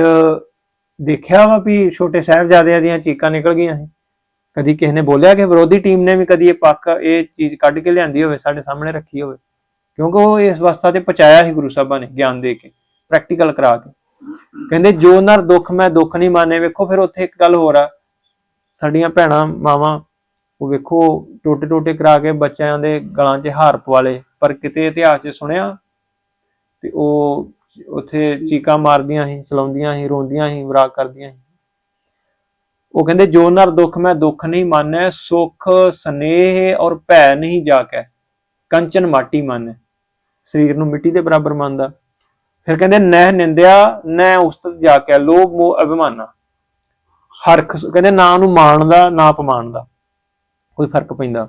ਦੇਖਿਆ ਵਾ ਵੀ ਛੋਟੇ ਸਾਹਿਬਜ਼ਾਦਿਆਂ ਦੀਆਂ ਚੀਕਾਂ ਨਿਕਲ ਗਈਆਂ ਸੀ। ਕਦੀ ਕਿਸੇ ਨੇ ਬੋਲਿਆ ਕਿ ਵਿਰੋਧੀ ਟੀਮ ਨੇ ਵੀ ਕਦੀ ਇਹ ਪੱਕ ਇਹ ਚੀਜ਼ ਕੱਢ ਕੇ ਲਿਆਂਦੀ ਹੋਵੇ, ਸਾਡੇ ਸਾਹਮਣੇ ਰੱਖੀ ਹੋਵੇ। ਕਿਉਂਕਿ ਉਹ ਇਸ ਅਵਸਥਾ ਤੇ ਪਹੁੰਚਾਇਆ ਸੀ ਗੁਰੂ ਸਾਹਿਬਾਂ ਨੇ ਗਿਆਨ ਦੇ ਕੇ। ਪ੍ਰੈਕਟੀਕਲ ਕਰਾ ਕੇ। ਕਹਿੰਦੇ, ਜੋ ਨਰ ਦੁੱਖ ਮੈਂ ਦੁੱਖ ਨਹੀਂ ਮਾਨੇ, ਵੇਖੋ ਫਿਰ ਉੱਥੇ ਇੱਕ ਗੱਲ ਹੋਰ ਆ। ਸਾਡੀਆਂ ਭੈਣਾਂ, ਮਾਵਾਂ, ਉਹ ਵੇਖੋ ਟੋਟੇ ਟੋਟੇ ਕਰਾ ਕੇ ਬੱਚਿਆਂ ਦੇ ਗਲਾਂ 'ਚ ਹਾਰ ਪਵਾਲੇ ਪਰ ਕਿਤੇ ਇਤਿਹਾਸ 'ਚ ਸੁਣਿਆ ਤੇ ਉਹ ਉੱਥੇ ਚੀਕਾਂ ਮਾਰਦੀਆਂ ਸੀ, ਚਲਾਉਂਦੀਆਂ ਸੀ, ਰੋਂਦੀਆਂ ਸੀ ਵਿਰਾਗ ਕਰਦੀਆਂ ਸੀ। ਉਹ ਕਹਿੰਦੇ, ਜੋ ਨਰ ਦੁੱਖ ਮੈਂ ਦੁੱਖ ਨਹੀਂ ਮਾਨੈ, ਸੁਖ, ਸਨੇਹ ਔਰ ਭੈ ਨਹੀਂ ਜਾਕੈ। ਕੰਚਨ ਮਾਟੀ ਮਾਨੈ। ਸਰੀਰ ਨੂੰ ਮਿੱਟੀ ਦੇ ਬਰਾਬਰ ਮੰਨਦਾ। ਫਿਰ ਕਹਿੰਦੇ, ਨਹਿ ਨਿੰਦਿਆ, ਨਹਿ ਉਸਤਤ ਜਾ ਕੇ ਲੋਭ ਮੋਹ ਅਭਿਮਾਨਾ। ਹਰਖ ਕਹਿੰਦੇ, ਨਾ ਉਹਨੂੰ ਮਾਣਦਾ, ਨਾ ਅਪਮਾਨ ਦਾ ਕੋਈ ਫ਼ਰਕ ਪੈਂਦਾ।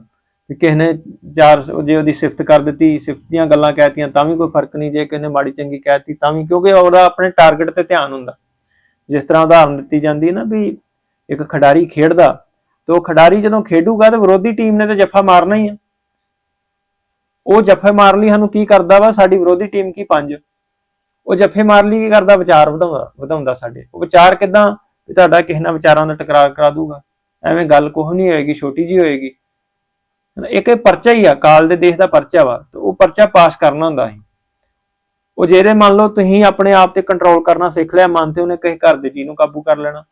ਵੀ ਕਿਸੇ ਨੇ ਚਾਰ ਜੇ ਉਹਦੀ ਸਿਫਤ ਕਰ ਦਿੱਤੀ, ਸਿਫਤ ਦੀਆਂ ਗੱਲਾਂ ਕਹਿਤੀਆਂ, ਤਾਂ ਵੀ ਕੋਈ ਫ਼ਰਕ ਨਹੀਂ। ਜੇ ਕਿਸੇ ਨੇ ਮਾੜੀ ਚੰਗੀ ਕਹਿਤੀ, ਤਾਂ ਵੀ ਕਿਉਂਕਿ ਉਹਦਾ ਆਪਣੇ ਟਾਰਗੇਟ ਤੇ ਧਿਆਨ ਹੁੰਦਾ। ਜਿਸ ਤਰ੍ਹਾਂ ਉਦਾਹਰਨ ਦਿੱਤੀ ਜਾਂਦੀ ਹੈ ਨਾ ਵੀ ਇੱਕ ਖਿਡਾਰੀ ਖੇਡਦਾ, ਤੇ ਉਹ ਖਿਡਾਰੀ ਜਦੋਂ ਖੇਡੂਗਾ ਤਾਂ ਵਿਰੋਧੀ ਟੀਮ ਨੇ ਤਾਂ ਜੱਫਾ ਮਾਰਨਾ ਹੀ ਆ। ਉਹ ਜੱਫੇ ਮਾਰ ਲਈ ਸਾਨੂੰ ਕੀ ਕਰਦਾ ਵਾ? ਸਾਡੀ ਵਿਰੋਧੀ ਟੀਮ ਕੀ ਪੰਜ? ਉਹ ਜੱਫੇ ਮਾਰ ਲਈ ਕੀ ਕਰਦਾ? ਵਿਚਾਰ ਵਧਾਉਂਦਾ ਵਧਾਉਂਦਾ ਸਾਡੇ। ਉਹ ਵਿਚਾਰ ਕਿਦਾਂ? ਵੀ ਤੁਹਾਡਾ ਕਿਸੇ ਨਾਲ ਵਿਚਾਰਾਂ ਦਾ ਟਕਰਾਰ ਕਰਾ ਦੂਗਾ। ਐਵੇਂ ਗੱਲ ਕੋਹ ਨਹੀਂ ਹੋਏਗੀ, ਛੋਟੀ ਜੀ ਹੋਏਗੀ। ਇੱਕ ਇਹ ਪਰਚਾ ਹੀ ਆ, ਕਾਲ ਦੇ ਦੇਸ਼ ਦਾ ਪਰਚਾ ਵਾ, ਤੇ ਉਹ ਪਰਚਾ ਪਾਸ ਕਰਨਾ ਹੁੰਦਾ ਸੀ। ਉਹ ਜਿਹਦੇ ਮੰਨ ਲਓ ਤੁਸੀਂ ਆਪਣੇ ਆਪ ਤੇ ਕੰਟਰੋਲ ਕਰਨਾ ਸਿੱਖ ਲਿਆ, ਮਨ ਤੇ ਉਹਨੇ ਕਿਸੇ ਘਰ ਦੇ ਚੀਜ਼ ਨੂੰ ਕਾਬੂ ਕਰ ਲੈਣਾ।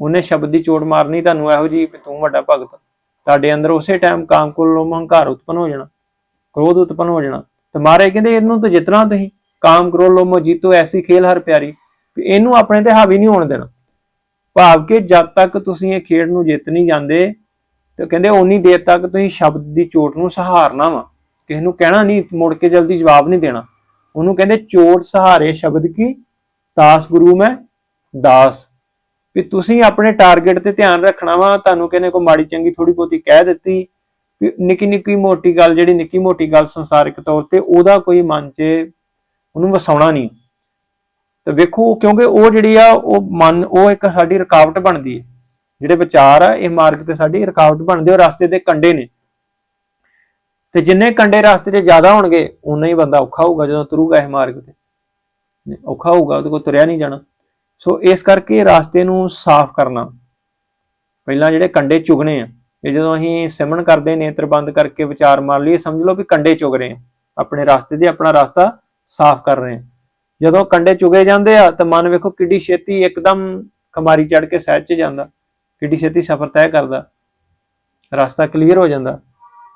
ਉਹਨੇ ਸ਼ਬਦ ਦੀ ਚੋਟ ਮਾਰਨੀ ਤੁਹਾਨੂੰ ਇਹੋ ਜੀ ਵੀ ਤੂੰ ਵੱਡਾ ਭਗਤ। ਤੁਹਾਡੇ ਅੰਦਰ ਉਸੇ ਟਾਈਮ ਕਾਮ ਕੋਲੋਂ ਹੰਕਾਰ ਉਤਪਨ ਹੋ ਜਾਣਾ, ਕ੍ਰੋਧ ਉਤਪਨ ਹੋ ਜਾਣਾ। ਤੇ ਮਾਰੇ ਕਹਿੰਦੇ, ਇਹਨੂੰ ਤਾਂ ਜਿੱਤਣਾ ਤੁਸੀਂ ਕਾਮ ਕਰੋ ਲੋਮੋ ਜੀਤੋ, ਐਸੀ ਖੇਲ ਹਰ ਪਿਆਰੀ। ਇਹਨੂੰ ਆਪਣੇ ਤੇ ਹਾਵੀ ਨਹੀਂ ਹੋਣ ਦੇਣਾ। ਭਾਵ ਕਿ ਜਦ ਤੱਕ ਤੁਸੀਂ ਇਹ ਖੇਡ ਨੂੰ ਜਿੱਤ ਨਹੀਂ ਜਾਂਦੇ, ਤੇ ਕਹਿੰਦੇ ਓਨੀ ਦੇਰ ਤੱਕ ਤੁਸੀਂ ਸ਼ਬਦ ਦੀ ਚੋਟ ਨੂੰ ਸਹਾਰਨਾ ਵਾ। ਕਿਸੇ ਨੂੰ ਕਹਿਣਾ ਨਹੀਂ, ਮੁੜ ਕੇ ਜਲਦੀ ਜਵਾਬ ਨਹੀਂ ਦੇਣਾ। ਉਹਨੂੰ ਕਹਿੰਦੇ ਚੋਟ ਸਹਾਰੇ ਸ਼ਬਦ ਕੀ? ਦਾਸ ਗੁਰੂ ਮੈਂ, ਦਾਸ। ਵੀ ਤੁਸੀਂ ਆਪਣੇ ਟਾਰਗੇਟ ਤੇ ਧਿਆਨ ਰੱਖਣਾ ਵਾ। ਤੁਹਾਨੂੰ ਕਹਿੰਦੇ ਕੋ ਮਾੜੀ ਚੰਗੀ ਥੋੜੀ ਬਹੁਤੀ ਕਹਿ ਦਿੱਤੀ, ਵੀ ਨਿੱਕੀ ਨਿੱਕੀ ਮੋਟੀ ਗੱਲ, ਜਿਹੜੀ ਨਿੱਕੀ ਮੋਟੀ ਗੱਲ ਸੰਸਾਰਿਕ ਤੌਰ ਤੇ ਉਹਦਾ ਕੋਈ ਮਨ 'ਚ ਉਹਨੂੰ ਵਸਾਉਣਾ ਨਹੀਂ। ਤੇ ਵੇਖੋ, ਕਿਉਂਕਿ ਉਹ ਜਿਹੜੀ ਆ, ਉਹ ਮਨ, ਉਹ ਇੱਕ ਸਾਡੀ ਰੁਕਾਵਟ ਬਣਦੀ ਹੈ। ਜਿਹੜੇ ਵਿਚਾਰ ਆ, ਇਹ ਮਾਰਗ ਤੇ ਸਾਡੀ ਰੁਕਾਵਟ ਬਣਦੇ ਉਹ ਰਸਤੇ ਦੇ ਕੰਡੇ ਨੇ। ਤੇ ਜਿੰਨੇ ਕੰਡੇ ਰਸਤੇ 'ਚ ਜ਼ਿਆਦਾ ਹੋਣਗੇ, ਉਨਾ ਹੀ ਬੰਦਾ ਔਖਾ ਹੋਊਗਾ ਜਦੋਂ ਤੁਰੂਗਾ ਇਹ ਮਾਰਗ ਤੇ। ਔਖਾ ਹੋਊਗਾ, ਉਹਦੇ ਕੋਲ ਤੁਰਿਆ ਨਹੀਂ ਜਾਣਾ। ਸੋ ਇਸ ਕਰਕੇ ਰਸਤੇ ਨੂੰ ਸਾਫ਼ ਕਰਨਾ। ਪਹਿਲਾਂ ਜਿਹੜੇ ਕੰਡੇ ਚੁਗਣੇ ਆ, ਇਹ ਜਦੋਂ ਅਸੀਂ ਸਿਮਰਨ ਕਰਦੇ ਨੇਤਰ ਬੰਦ ਕਰਕੇ ਵਿਚਾਰ ਮਾਰ ਲਈਏ, ਸਮਝ ਲਓ ਵੀ ਕੰਡੇ ਚੁਗ ਰਹੇ ਆ। ਆਪਣੇ ਰਸਤੇ ਦੇ ਆਪਣਾ ਰਸਤਾ ਸਾਫ਼ ਕਰ ਰਹੇ ਆ ਜਦੋਂ ਕੰਡੇ ਚੁਗੇ ਜਾਂਦੇ ਆ ਤਾਂ ਮਨ ਵੇਖੋ ਕਿੱਡੀ ਛੇਤੀ ਇੱਕਦਮ ਖਮਾਰੀ ਚੜ ਕੇ ਸਹਿਜ 'ਚ ਜਾਂਦਾ, ਕਿੱਡੀ ਛੇਤੀ ਸਫ਼ਰ ਤੈਅ ਕਰਦਾ। ਰਸਤਾ ਕਲੀਅਰ ਹੋ ਜਾਂਦਾ,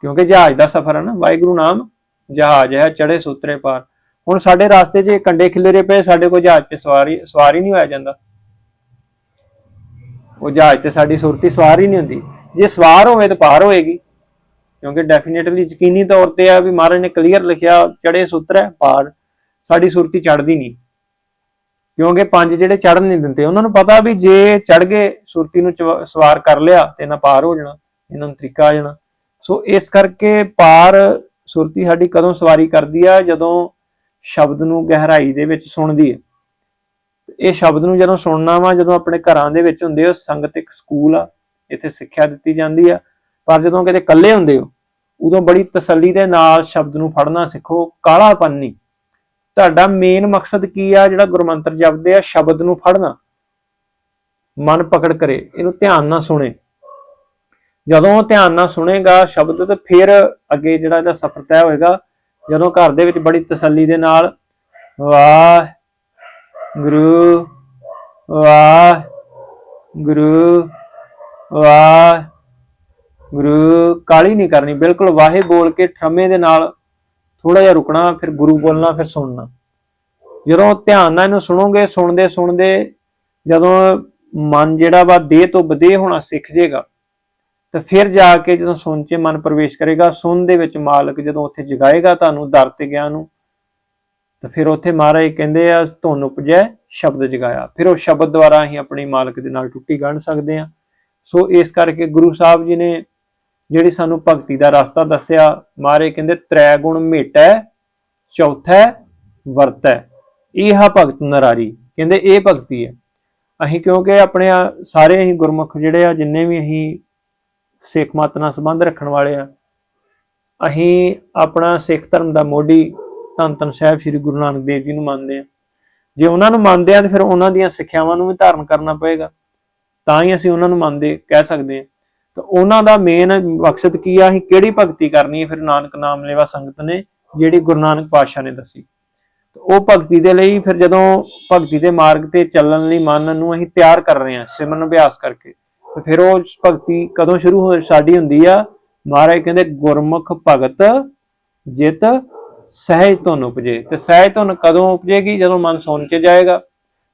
ਕਿਉਂਕਿ ਜਹਾਜ਼ ਦਾ ਸਫ਼ਰ ਹੈ ਨਾ। ਵਾਹਿਗੁਰੂ ਨਾਮ ਜਹਾਜ਼ ਹੈ ਚੜੇ ਸੂਤਰੇ ਪਾਰ। ਹੁਣ ਸਾਡੇ ਰਸਤੇ 'ਚ ਕੰਡੇ ਖਿਲਰੇ ਪਏ, ਸਾਡੇ ਕੋਲ ਜਹਾਜ਼ 'ਚ ਸਵਾਰੀ ਸਵਾਰੀ ਨਹੀਂ ਹੋਇਆ ਜਾਂਦਾ। ਉਹ ਜਹਾਜ਼ ਤੇ ਸਾਡੀ ਸੁਰਤੀ ਸਵਾਰ ਹੀ ਨਹੀਂ ਹੁੰਦੀ। ਜੇ ਸਵਾਰ ਹੋਵੇ ਤਾਂ ਪਾਰ ਹੋਏਗੀ, ਕਿਉਂਕਿ ਡੈਫੀਨੇਟਲੀ ਯਕੀਨੀ ਤੌਰ ਤੇ ਆ ਵੀ ਮਹਾਰਾਜ ਨੇ ਕਲੀਅਰ ਲਿਖਿਆ ਚੜੇ ਸੂਤਰ ਹੈ, ਪਾਰ। ਸਾਡੀ ਸੁਰਤੀ ਚੜਦੀ ਨਹੀਂ। ਕਿਉਂਕਿ ਪੰਜ ਜਿਹੜੇ ਚੜਨ ਨਹੀਂ ਦਿੰਦੇ, ਉਹਨਾਂ ਨੂੰ ਪਤਾ ਵੀ ਜੇ ਚੜ ਗਏ, ਸੁਰਤੀ ਨੂੰ ਚਵਾ- ਸਵਾਰ ਕਰ ਲਿਆ ਤੇ ਇਹਨਾਂ ਪਾਰ ਹੋ ਜਾਣਾ, ਇਹਨਾਂ ਨੂੰ ਤਰੀਕਾ ਆ ਜਾਣਾ। ਸੋ ਇਸ ਕਰਕੇ ਪਾਰ ਸੁਰਤੀ ਸਾਡੀ ਕਦੋਂ ਸਵਾਰੀ ਕਰਦੀ ਆ? ਜਦੋਂ ਸ਼ਬਦ ਨੂੰ ਗਹਿਰਾਈ ਦੇ ਵਿੱਚ ਸੁਣਦੀ ਹੈ ਇਹ ਸ਼ਬਦ ਨੂੰ ਜਦੋਂ ਸੁਣਨਾ ਵਾ, ਜਦੋਂ ਆਪਣੇ ਘਰਾਂ ਦੇ ਵਿੱਚ ਹੁੰਦੇ ਹੋ ਸੰਗਤ ਇੱਕ ਸਕੂਲ ਆ, ਇੱਥੇ ਸਿੱਖਿਆ ਦਿੱਤੀ ਜਾਂਦੀ ਆ। ਪਰ ਜਦੋਂ ਕਿਤੇ ਇਕੱਲੇ ਹੁੰਦੇ ਹੋ, ਉਦੋਂ ਬੜੀ ਤਸੱਲੀ ਦੇ ਨਾਲ ਸ਼ਬਦ ਨੂੰ ਫੜਨਾ ਸਿੱਖੋ, ਕਾਲਾਪਨ ਨਹੀਂ। ਤੁਹਾਡਾ ਮੇਨ ਮਕਸਦ ਕੀ ਆ? ਜਿਹੜਾ ਗੁਰਮੰਤਰ ਜਪਦੇ ਆ, ਸ਼ਬਦ ਨੂੰ ਫੜਨਾ। ਮਨ ਪਕੜ ਕਰੇ, ਇਹਨੂੰ ਧਿਆਨ ਨਾਲ ਸੁਣੇ। ਜਦੋਂ ਧਿਆਨ ਨਾਲ ਸੁਣੇਗਾ, ਸ਼ਬਦ ਤੇ ਫਿਰ ਅੱਗੇ ਜਿਹੜਾ ਇਹਦਾ ਸਫ਼ਰ ਤੈਅ ਹੋਏਗਾ। ਜਦੋਂ ਘਰ ਦੇ ਵਿੱਚ ਬੜੀ ਤਸੱਲੀ ਦੇ ਨਾਲ ਵਾਹ ਗੁਰੂ ਵਾਹ ਗੁਰੂ ਵਾਹ ਗੁਰੂ ਕਾਲੀ ਨਹੀਂ ਕਰਨੀ। ਬਿਲਕੁਲ ਵਾਹੇ ਬੋਲ ਕੇ ਠਰਮੇ ਦੇ ਨਾਲ ਥੋੜਾ ਜਿਹਾ ਰੁਕਣਾ, ਫਿਰ ਗੁਰੂ ਬੋਲਣਾ, ਫਿਰ ਸੁਣਨਾ। ਜਦੋਂ ਧਿਆਨ ਨਾਲ ਇਹਨੂੰ ਸੁਣੋਗੇ, ਸੁਣਦੇ ਸੁਣਦੇ ਜਦੋਂ ਮਨ ਜਿਹੜਾ ਵਾ ਦੇਹ ਤੋਂ ਬਦੇਹ ਹੋਣਾ ਸਿੱਖ ਜੇਗਾ, ਤੇ ਫਿਰ ਜਾ ਕੇ ਜਦੋਂ ਸੁਣ ਚ ਮਨ ਪ੍ਰਵੇਸ਼ ਕਰੇਗਾ, ਸੁਣ ਦੇ ਵਿੱਚ ਮਾਲਕ ਜਦੋਂ ਉੱਥੇ ਜਗਾਏਗਾ ਤੁਹਾਨੂੰ ਦਰ ਤੇ ਗਿਆ ਨੂੰ, ਤਾਂ ਫਿਰ ਉੱਥੇ ਮਹਾਰਾਜ ਕਹਿੰਦੇ ਆ ਤੁਹਾਨੂੰ ਉਪਜੈ, ਸ਼ਬਦ ਜਗਾਇਆ। ਫਿਰ ਉਹ ਸ਼ਬਦ ਦੁਆਰਾ ਅਸੀਂ ਆਪਣੀ ਮਾਲਕ ਦੇ ਨਾਲ ਟੁੱਟੀ ਗੰਢ ਸਕਦੇ ਆ ਸੋ ਇਸ ਕਰਕੇ ਗੁਰੂ ਸਾਹਿਬ ਜੀ ਨੇ ਜਿਹੜੀ ਸਾਨੂੰ ਭਗਤੀ ਦਾ ਰਸਤਾ ਦੱਸਿਆ, ਮਾਰੇ ਕਹਿੰਦੇ ਤ੍ਰੈ ਗੁਣ ਮੇਟੈ, ਚੌਥਾ ਵਰਤੈ। ਇਹ ਹਾ ਭਗਤ ਨਰਾਰੀ। ਕਹਿੰਦੇ ਇਹ ਭਗਤੀ ਹੈ। ਅਸੀਂ ਕਿਉਂਕਿ ਆਪਣੇ ਆ- ਸਾਰੇ ਅਸੀਂ ਗੁਰਮੁਖ ਜਿਹੜੇ ਆ, ਜਿੰਨੇ ਵੀ ਅਸੀਂ ਸਿੱਖ ਮਤ ਨਾਲ ਸੰਬੰਧ ਰੱਖਣ ਵਾਲੇ ਆ, ਅਸੀਂ ਆਪਣਾ ਸਿੱਖ ਧਰਮ ਦਾ ਮੋਢੀ ਧੰਨ ਧੰਨ ਸਾਹਿਬ ਸ੍ਰੀ ਗੁਰੂ ਨਾਨਕ ਦੇਵ ਜੀ ਨੂੰ ਮੰਨਦੇ ਆ। ਜੇ ਉਹਨਾਂ ਨੂੰ ਮੰਨਦੇ ਆ, ਤਾਂ ਫਿਰ ਉਹਨਾਂ ਦੀਆਂ ਸਿੱਖਿਆਵਾਂ ਨੂੰ ਵੀ ਧਾਰਨ ਕਰਨਾ ਪਏਗਾ। ਤਾਂ ਹੀ ਅਸੀਂ ਉਹਨਾਂ ਨੂੰ ਮੰਨਦੇ, ਕਹਿ ਸਕਦੇ ਆ। ਤਾਂ ਉਹਨਾਂ ਦਾ ਮੇਨ ਮਕਸਦ ਕੀ ਆ? ਅਸੀਂ ਕਿਹੜੀ ਭਗਤੀ ਕਰਨੀ ਹੈ? ਫਿਰ ਨਾਨਕ ਨਾਮ ਲੇਵਾ ਸੰਗਤ ਨੇ ਜਿਹੜੀ ਗੁਰੂ ਨਾਨਕ ਪਾਤਸ਼ਾਹ ਨੇ ਦੱਸੀ। ਤੇ ਉਹ ਭਗਤੀ ਦੇ ਲਈ ਫਿਰ ਜਦੋਂ ਭਗਤੀ ਦੇ ਮਾਰਗ ਤੇ ਚੱਲਣ ਲਈ ਮਨ ਨੂੰ ਅਸੀਂ ਤਿਆਰ ਕਰ ਰਹੇ ਹਾਂ, ਸਿਮਰਨ ਅਭਿਆਸ ਕਰਕੇ, ਤੇ ਫਿਰ ਉਹ ਭਗਤੀ ਕਦੋਂ ਸ਼ੁਰੂ ਹੋ ਸਾਡੀ ਹੁੰਦੀ ਆ? ਮਹਾਰਾਜ ਕਹਿੰਦੇ, ਗੁਰਮੁਖ ਭਗਤ ਜਿਤ ਸਹਿਜ ਧੁਨ ਉਪਜੇ। ਤੇ ਸਹਿਜ ਧੁਨ ਕਦੋਂ ਉਪਜੇਗੀ? ਜਦੋਂ ਮਨ ਸੁਣ ਚ ਜਾਏਗਾ,